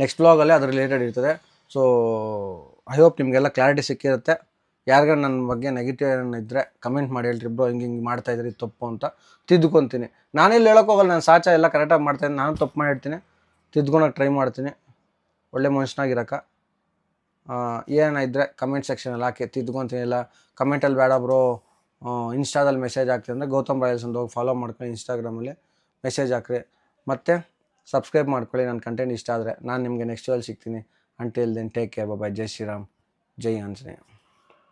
ನೆಕ್ಸ್ಟ್ ಬ್ಲಾಗಲ್ಲೇ ಅದ್ರ ರಿಲೇಟೆಡ್ ಇರ್ತದೆ. ಸೊ ಐ ಹೋಪ್ ನಿಮಗೆಲ್ಲ ಕ್ಲಾರಿಟಿ ಸಿಕ್ಕಿರುತ್ತೆ. ಯಾರಿಗಾರ ನನ್ನ ಬಗ್ಗೆ ನೆಗೆಟಿವ್ ಏನೋ ಇದ್ದರೆ ಕಮೆಂಟ್ ಮಾಡಿ ಹೇಳ್ರಿ ಬ್ರೋ ಹಿಂಗೆ ಹಿಂಗೆ ಮಾಡ್ತಾ ಇದ್ರಿ, ತಪ್ಪು ಅಂತ ತಿದ್ದುಕೊತೀನಿ. ನಾನೆಲ್ಲಿ ಹೇಳೋಕ್ಕೋಗಲ್ಲ ನಾನು ಸಾಚ ಎಲ್ಲ ಕರೆಕ್ಟಾಗಿ ಮಾಡ್ತಾಯಿದ್ದೀನಿ ನಾನು ತಪ್ಪು ಮಾಡಿರ್ತೀನಿ. ತಿದ್ಕೊಳಕ್ಕೆ ಟ್ರೈ ಮಾಡ್ತೀನಿ. ಒಳ್ಳೆ ಮನುಷ್ಯನಾಗಿರೋಕ್ಕೆ. ಏನ ಇದ್ದರೆ ಕಮೆಂಟ್ ಸೆಕ್ಷನಲ್ಲಿ ಹಾಕಿ ತಿದ್ಕೊತೀನಿ ಇಲ್ಲ. ಕಮೆಂಟಲ್ಲಿ ಬೇಡ ಬ್ರೋ ಇನ್ಸ್ಟಾದಲ್ಲಿ ಮೆಸೇಜ್ ಹಾಕ್ತೀನಿ ಅಂದರೆ ಗೌತಮ್ ರಾಯಲ್ಸ್ ಅಂತ ಹೋಗಿ ಫಾಲೋ ಮಾಡ್ಕೊಳ್ಳಿ ಇನ್ಸ್ಟಾಗ್ರಾಮಲ್ಲಿ ಮೆಸೇಜ್ ಹಾಕ್ರಿ. ಮತ್ತು ಸಬ್ಸ್ಕ್ರೈಬ್ ಮಾಡ್ಕೊಳ್ಳಿ ನನ್ನ ಕಂಟೆಂಟ್ ಇಷ್ಟ ಆದರೆ. ನಾನು ನಿಮಗೆ ನೆಕ್ಸ್ಟ್ ಅಲ್ಲಿ ಸಿಗ್ತೀನಿ. Until then take care bye bye ಜೈ ಶ್ರೀರಾಮ್. ಜೈ ಆಂಜನೇಯ.